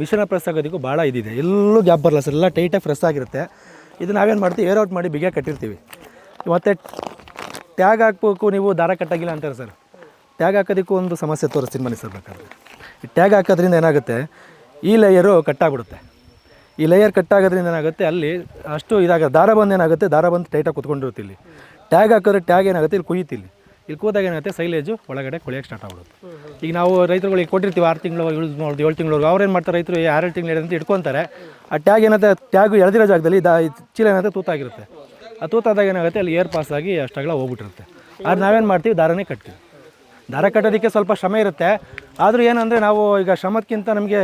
ಮಿಷನ ಪ್ರೆಸ್ ಆಗೋದಕ್ಕೂ ಭಾಳ ಇದಿದೆ. ಎಲ್ಲೂ ಗ್ಯಾಪ್ ಬರಲ್ಲ ಸರ್, ಎಲ್ಲ ಟೈಟಾಗಿ ಫ್ರೆಸ್ ಆಗಿರುತ್ತೆ. ಇದು ನಾವೇನು ಮಾಡ್ತೀವಿ ಏರ್ ಔಟ್ ಮಾಡಿ ಬಿಗೆ ಕಟ್ಟಿರ್ತೀವಿ. ಮತ್ತು ಟ್ಯಾಗ್ ಹಾಕಬೇಕು ನೀವು, ದಾರ ಕಟ್ಟಾಗಿಲ್ಲ ಅಂತಾರೆ ಸರ್. ಟ್ಯಾಗ್ ಹಾಕೋದಕ್ಕೂ ಒಂದು ಸಮಸ್ಯೆ ತೋರಿಸ್ತೀನಿ ಬನ್ನಿ ಸರ್ ಬೇಕಾದ್ರೆ. ಈ ಟ್ಯಾಗ್ ಹಾಕೋದ್ರಿಂದ ಏನಾಗುತ್ತೆ, ಈ ಲೇಯರು ಕಟ್ಟಾಗ್ಬಿಡುತ್ತೆ. ಈ ಲೇಯರ್ ಕಟ್ಟಾಗೋದ್ರಿಂದ ಏನಾಗುತ್ತೆ, ಅಲ್ಲಿ ಅಷ್ಟು ಇದಾಗ ದಾರ ಬಂದು ಏನಾಗುತ್ತೆ, ದಾರ ಬಂದು ಟೈಟಾಗಿ ಕುತ್ಕೊಂಡಿರುತ್ತೆ ಇಲ್ಲಿ. ಟ್ಯಾಗ್ ಹಾಕಿದ್ರೆ ಟ್ಯಾಗ್ ಏನಾಗುತ್ತೆ, ಇಲ್ಲಿ ಕುಯ್ಯುತ್ತೆ ಇಲ್ಲಿ ಕೂದಾಗ ಏನಾಗುತ್ತೆ, ಸೈಲೇಜು ಒಳಗಡೆ ಕೊಳೆಯಕ್ಕೆ ಸ್ಟಾರ್ಟ್ ಆಗ್ಬಿಡುತ್ತೆ. ಈಗ ನಾವು ರೈತರುಗಳಿಗೆ ಕೊಟ್ಟಿರ್ತೀವಿ ಆರು ತಿಂಗಳು ಮಾಡೋದು ಏಳು ತಿಂಗಳು ಅವ್ರೇನು ಮಾಡ್ತಾರೆ, ರೈತರು ಆರೇಳು ತಿಂಗಳು ಅಂತ ಇಟ್ಕೊತಾರೆ. ಆ ಟ್ಯಾಗ್ ಏನಾಗುತ್ತೆ ಟ್ಯಾಗು ಎಳೆದಿರೋ ಜಾಗದಲ್ಲಿ ದಾ ಚೀಲ ಏನಾಗುತ್ತೆ, ತೂತಾಗಿರುತ್ತೆ. ಆ ತೂತಾದಾಗ ಏನಾಗುತ್ತೆ, ಅಲ್ಲಿ ಏರ್ ಪಾಸ್ ಆಗಿ ಅಷ್ಟಾಗಲ ಹೋಗ್ಬಿಟ್ಟಿರುತ್ತೆ. ಆದ್ರೆ ನಾವೇನು ಮಾಡ್ತೀವಿ, ದಾರನೇ ಕಟ್ತೀವಿ. ದಾರ ಕಟ್ಟೋದಕ್ಕೆ ಸ್ವಲ್ಪ ಶ್ರಮ ಇರುತ್ತೆ. ಆದರೂ ಏನಂದರೆ ನಾವು ಈಗ ಶ್ರಮಕ್ಕಿಂತ ನಮಗೆ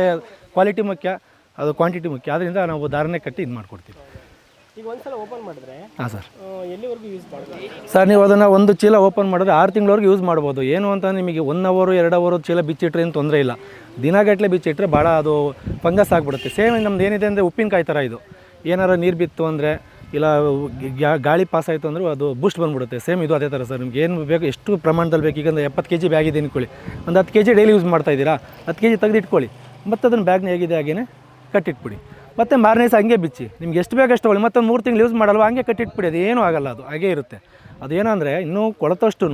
ಕ್ವಾಲಿಟಿ ಮುಖ್ಯ, ಅದು ಕ್ವಾಂಟಿಟಿ ಮುಖ್ಯ. ಆದ್ದರಿಂದ ನಾವು ದಾರನೇ ಕಟ್ಟಿ ಇದು ಮಾಡಿಕೊಡ್ತೀವಿ ಈಗ ಒಂದ್ಸಲ ಓಪನ್ ಮಾಡಿದ್ರೆ ಹಾಂ ಸರ್. ಎಲ್ಲಿವರೆಗೂ ಯೂಸ್ ಸರ್ ನೀವು ಅದನ್ನು ಒಂದು ಚೀಲ ಓಪನ್ ಮಾಡಿದ್ರೆ ಆರು ತಿಂಗಳವರೆಗೂ ಯೂಸ್ ಮಾಡ್ಬೋದು. ಏನು ಅಂತ ನಿಮಗೆ ಒನ್ ಅವರು ಎರಡು ಅವರು ಚೀಲ ಬಿಚ್ಚಿಟ್ರೆ ಏನು ತೊಂದರೆ ಇಲ್ಲ. ದಿನಗಟ್ಟಲೆ ಬಿಚ್ಚಿಟ್ರೆ ಭಾಳ ಅದು ಫಂಗಸ್ ಆಗಿಬಿಡುತ್ತೆ. ಸೇಮ್ ನಮ್ದು ಏನಿದೆ ಅಂದರೆ ಉಪ್ಪಿನಕಾಯಿ ಥರ ಇದು. ಏನಾರು ನೀರು ಬಿತ್ತು ಅಂದರೆ ಇಲ್ಲ ಗಾಳಿ ಪಾಸ್ ಆಯಿತು ಅಂದರೂ ಅದು ಬೂಸ್ಟ್ ಬಂದ್ಬಿಡುತ್ತೆ. ಸೇಮ್ ಇದು ಅದೇ ಥರ ಸರ್. ನಿಮ್ಗೆ ಏನು ಬೇಕು ಎಷ್ಟು ಪ್ರಮಾಣದಲ್ಲಿ ಬೇಕು? ಈಗ ಒಂದು ಎಪ್ಪತ್ತು ಕೆ ಜಿ ಬ್ಯಾಗ್ ಇದೆ ಅನ್ಕೊಳ್ಳಿ. ಒಂದು ಹತ್ತು ಕೆ ಜಿ ಡೈಲಿ ಯೂಸ್ ಮಾಡ್ತಾ ಇದ್ದೀರಾ? ಹತ್ತು ಕೆ ಜಿ ತೆಗೆದಿಟ್ಕೊಳ್ಳಿ. ಮತ್ತು ಅದನ್ನು ಬ್ಯಾಗ್ನ ಹೇಗಿದೆ ಹಾಗೇ ಕಟ್ಟಿಟ್ಬಿಡಿ. ಮತ್ತು ಮಾರನೇ ದಿವಸ ಹಂಗೆ ಬಿಚ್ಚಿ. ನಿಮ್ಗೆ ಎಷ್ಟು ಬೇಕು ಅಷ್ಟು ತೊಗೊಳ್ಳಿ ಮತ್ತೊಂದು ಮೂರು ತಿಂಗಳು ಯೂಸ್ ಮಾಡಲ್ವ? ಹಂಗೆ ಕಟ್ಟಿಟ್ಬಿಡಿ ಅದು ಏನೂ ಆಗಲ್ಲ ಅದು. ಹಾಗೇ ಇರುತ್ತೆ. ಅದೇನಂದರೆ ಇನ್ನೂ ಕೊಳತಷ್ಟು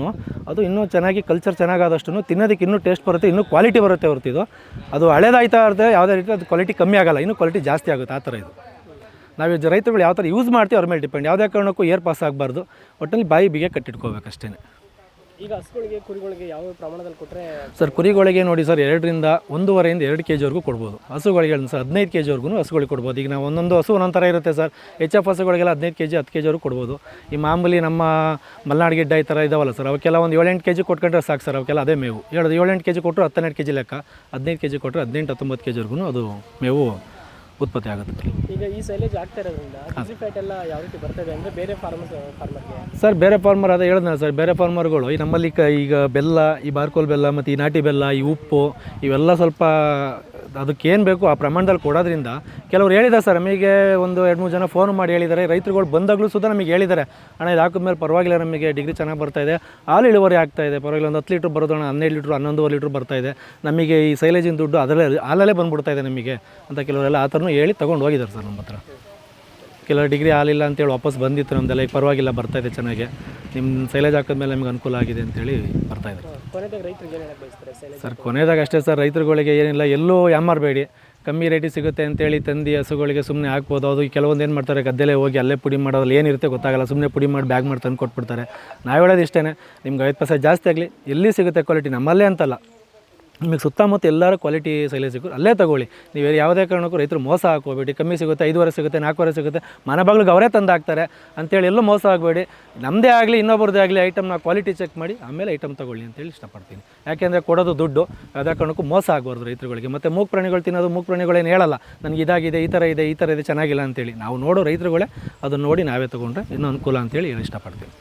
ಅದು ಇನ್ನೂ ಚೆನ್ನಾಗಿ ಕಲ್ಚರ್ ಚೆನ್ನಾಗಾದಷ್ಟು ತಿನ್ನೋದಕ್ಕೆ ಇನ್ನೂ ಟೇಸ್ಟ್ ಬರುತ್ತೆ, ಇನ್ನೂ ಕ್ವಾಲಿಟಿ ಬರುತ್ತೆ ಹೊರತು ಅದು ಹಳೇದಾಯ್ತಾ ಇರುತ್ತೆ ಯಾವುದೇ ರೀತಿ ಅದು ಕ್ವಾಲಿಟಿ ಕಮ್ಮಿ ಆಗಲ್ಲ. ಇನ್ನೂ ಕ್ವಾಲಿಟಿ ಜಾಸ್ತಿ ಆಗುತ್ತೆ ಆ ಥರ ಇದು. ನಾವು ರೈತರುಗಳು ಯಾವ ಥರ ಯೂಸ್ ಮಾಡ್ತೀವಿ ಅವ್ರ ಮೇಲೆ ಡಿಪೆಂಡ್ ಯಾವುದೇ ಕಾರಣಕ್ಕೂ ಏರ್ ಪಾಸ್ ಆಗಬಾರ್ದು. ಒಟ್ಟಲ್ಲಿ ಬಾಯಿ ಬಿಗೆ ಕಟ್ಟಿಟ್ಕೋಬೇಕು ಅಷ್ಟೇ ಈಗ ಹಸುಗಳಿಗೆ, ಕುರಿಗಳಿಗೆ ಯಾವ ಪ್ರಮಾಣದಲ್ಲಿ ಕೊಟ್ಟರೆ ಸರ್, ಕುರಿಗಳಿಗೆ ನೋಡಿ ಸರ್, ಎರಡರಿಂದ ಒಂದೂವರೆಯಿಂದ ಎರಡು ಕೆ ಜಿವರೆಗೂ ಕೊಡ್ಬೋದು. ಹಸುಗಳಿಗೆ ಸರ್, ಹದಿನೈದು ಕೆ ಜಿವರೆಗೂ ಹಸುಗಳಿಗೆ ಕೊಡ್ಬೋದು. ಈಗ ನಾವು ಒಂದೊಂದು ಹಸು ಒಂದೊಂದು ಥರ ಇರುತ್ತೆ ಸರ್. ಎಚ್ ಎಫ್ ಹಸುಗಳಿಗೆಲ್ಲ ಹದಿನೈದು ಕೆ ಜಿ ಹತ್ತು ಕೆ ಜಿವರೆಗೂ ಕೊಡ್ಬೋದು. ಈ ಮಾಮೂಲಿ ನಮ್ಮ ಮಲ್ನಾಡ್ ಗಿಡ್ಡ ಈ ಥರ ಇದಾವಲ್ಲ ಸರ್, ಅವಕ್ಕೆಲ್ಲ ಒಂದು ಏಳೆಂಟು ಕೆ ಜಿ ಕೊಟ್ಕೊಂಡ್ರೆ ಸಾಕು ಸರ್, ಅವಕ್ಕೆಲ್ಲ ಅದೇ ಮೇವು. ಹೇಳೋದು ಏಳೆಂಟು ಕೆ ಜಿ ಕೊಟ್ಟರು ಹತ್ತೆರಡು ಕೆ ಜಿ ಲೆಕ್ಕ. ಹದಿನೈದು ಕೆ ಜಿ ಕೊಟ್ಟರು ಹದಿನೆಂಟು, ಹತ್ತೊಂಬತ್ತು ಕೆ ಜಿವರೆಗೂ ಅದು ಮೇವು. ಉತ್ಪತ್ತಿ ಆಗುತ್ತೆ. ಈಗ ಈ ಸೈಲೇಜ್ ಆಗ್ತಾ ಇರೋದ್ರಿಂದ ಬಿಸಿ ಫ್ಯಾಟ್ ಎಲ್ಲ ಯಾವ ರೀತಿ ಬರ್ತದೆ ಅಂದರೆ ಬೇರೆ ಫಾರ್ಮರ್ಸ್ ಫಾರ್ಮರ್ಗೆ ಸರ್ ಬೇರೆ ಫಾರ್ಮರ್ ಅದೇ ಹೇಳಿದ್ನಲ್ಲ ಸರ್ ಬೇರೆ ಫಾರ್ಮರ್ಗಳು ಈ ನಮ್ಮಲ್ಲಿ ಕ ಈಗ ಬೆಲ್ಲ ಈ ಬಾರ್ಕೋಲ್ ಬೆಲ್ಲ ಮತ್ತು ಈ ನಾಟಿ ಬೆಲ್ಲ ಈ ಉಪ್ಪು ಇವೆಲ್ಲ ಸ್ವಲ್ಪ ಅದಕ್ಕೆ ಏನು ಬೇಕು ಆ ಪ್ರಮಾಣದಲ್ಲಿ ಕೊಡೋದ್ರಿಂದ ಕೆಲವ್ರು ಹೇಳಿದ್ದಾರೆ ಸರ್ ನಮಗೆ ಒಂದು ಎರಡು ಮೂರು ಜನ ಫೋನ್ ಮಾಡಿ ಹೇಳಿದ್ದಾರೆ. ರೈತರುಗಳು ಬಂದಾಗಲೂ ಸುತ್ತ ನಮಗೆ ಹೇಳಿದ್ದಾರೆ. ಅಣ್ಣ ಇದು ಹಾಕಿದ್ಮೇಲೆ ಪರವಾಗಿಲ್ಲ ನಮಗೆ ಡಿಗ್ರಿ ಚೆನ್ನಾಗಿ ಬರ್ತಾ ಇದೆ. ಹಾಲು ಇಳುವರಿ ಆಗ್ತಾ ಇದೆ. ಪರವಾಗಿಲ್ಲ ಒಂದು ಹತ್ತು ಲೀಟ್ರ್ ಬರೋದಣ್ಣ ಹನ್ನೆರಡು ಲೀಟ್ರ್ ಹನ್ನೊಂದುವರೆ ಲೀಟ್ರ್ ಬರ್ತಾ ಇದೆ. ನಮಗೆ ಈ ಸೈಲೇಜಿನ ದುಡ್ಡು ಅದರಲ್ಲೇ ಹಾಲಲ್ಲೇ ಬಂದುಬಿಡ್ತಾ ಇದೆ ನಮಗೆ ಅಂತ ಕೆಲವರೆಲ್ಲ ಆ ಥರನೂ ಹೇಳಿ ತೊಗೊಂಡು ಹೋಗಿದ್ದಾರೆ ಸರ್ ನಮ್ಮ ಹತ್ರ. ಕೆಲವರು ಡಿಗ್ರಿ ಹಾಲಿಲ್ಲ ಅಂತೇಳಿ ವಾಪಸ್ ಬಂದಿತ್ತು ನಮ್ಮದೆಲ್ಲ ಈಗ ಪರವಾಗಿಲ್ಲ ಬರ್ತಾ ಇದೆ ಚೆನ್ನಾಗಿ. ನಿಮ್ಮ ಸೈಲೇಜ್ ಹಾಕಿದ್ಮೇಲೆ ನಮಗೆ ಅನುಕೂಲ ಆಗಿದೆ ಅಂತೇಳಿ ಬರ್ತಾ ಇದ್ದಾರೆ. ಕೊನೆದಾಗ ಸರ್ ಕೊನೆಯದಾಗ ಅಷ್ಟೇ ಸರ್ ರೈತರುಗಳಿಗೆ ಏನಿಲ್ಲ ಎಲ್ಲೂ ಯಾಮಾರಬೇಡಿ ಕಮ್ಮಿ ರೇಟಿಗೆ ಸಿಗುತ್ತೆ ಅಂತೇಳಿ ತಂದು ಹಸುಗಳಿಗೆ ಸುಮ್ಮನೆ ಹಾಕ್ಬೋದು. ಅದು ಕೆಲವೊಂದು ಏನು ಮಾಡ್ತಾರೆ, ಗದ್ದೆಲೆ ಹೋಗಿ ಅಲ್ಲೇ ಪುಡಿ ಮಾಡೋದ್ರಲ್ಲಿ ಏನಿರುತ್ತೆ ಗೊತ್ತಾಗಲ್ಲ ಸುಮ್ಮನೆ ಪುಡಿ ಮಾಡಿ ಬ್ಯಾಗ್ ಮಾಡಿ ತಂದು ಕೊಟ್ಬಿಡ್ತಾರೆ. ನಾವು ಹೇಳೋದು ಇಷ್ಟೇ ನಿಮ್ಗೆ ಐದು ಪೈಸೆ ಜಾಸ್ತಿ ಆಗಲಿ, ಎಲ್ಲಿ ಸಿಗುತ್ತೆ ಕ್ವಾಲಿಟಿ ನಮ್ಮಲ್ಲೇ ಅಂತಲ್ಲ. ನಿಮಗೆ ಸುತ್ತಮುತ್ತ ಎಲ್ಲರೂ ಕ್ವಾಲಿಟಿ ಸೈಲೇಜ್ ಸಿಗುತ್ತೆ. ಅಲ್ಲೇ ತಗೊಳ್ಳಿ. ನೀವು ಯಾವುದೇ ಕಾರಣಕ್ಕೂ ರೈತರು ಮೋಸ ಹಾಕೋಬೇಡಿ ಕಮ್ಮಿ ಸಿಗುತ್ತೆ ಐದುವರೆ ಸಿಗುತ್ತೆ ನಾಲ್ಕುವರೆ ಸಿಗುತ್ತೆ. ಮನೆ ಅವರೇ ತಂದು ಹಾಕ್ತಾರೆ ಅಂತೇಳಿ ಎಲ್ಲೂ ಮೋಸ ಆಗಬೇಡಿ. ನಮ್ಮದೇ ಆಗಲಿ ಇನ್ನೊಬ್ಬರದೇ ಆಗಲಿ ಐಟಮ್ನ ಕ್ವಾಲಿಟಿ ಚೆಕ್ ಮಾಡಿ, ಆಮೇಲೆ ಐಟಮ್ ತಗೊಳ್ಳಿ ಅಂತೇಳಿ ಇಷ್ಟಪಡ್ತೀನಿ. ಯಾಕೆಂದರೆ ಕೊಡೋದು ದುಡ್ಡು ಯಾವುದೇ ಕಾರಣಕ್ಕೂ ಮೋಸ ಆಗಬಾರ್ದು ರೈತರುಗಳಿಗೆ. ಮತ್ತು ಮೂಕ್ ಪ್ರಾಣಿಗಳು ತಿನ್ನೋದು ಮೂಕ್ ಪ್ರಾಣಿಗಳೇನು ಹೇಳಲ್ಲ. ನನಗೆ ಇದಾಗಿದೆ, ಈ ಥರ ಇದೆ, ಈ ಥರ ಇದೆ, ಚೆನ್ನಾಗಿಲ್ಲ ಅಂತೇಳಿ. ನಾವು ನೋಡೋ ರೈತರುಗಳೇ ಅದನ್ನು ನೋಡಿ ನಾವೇ ತೊಗೊಂಡ್ರೆ ಇನ್ನೂ ಅನುಕೂಲ ಅಂತೇಳಿ ಹೇಳಿ ಇಷ್ಟಪಡ್ತೀನಿ.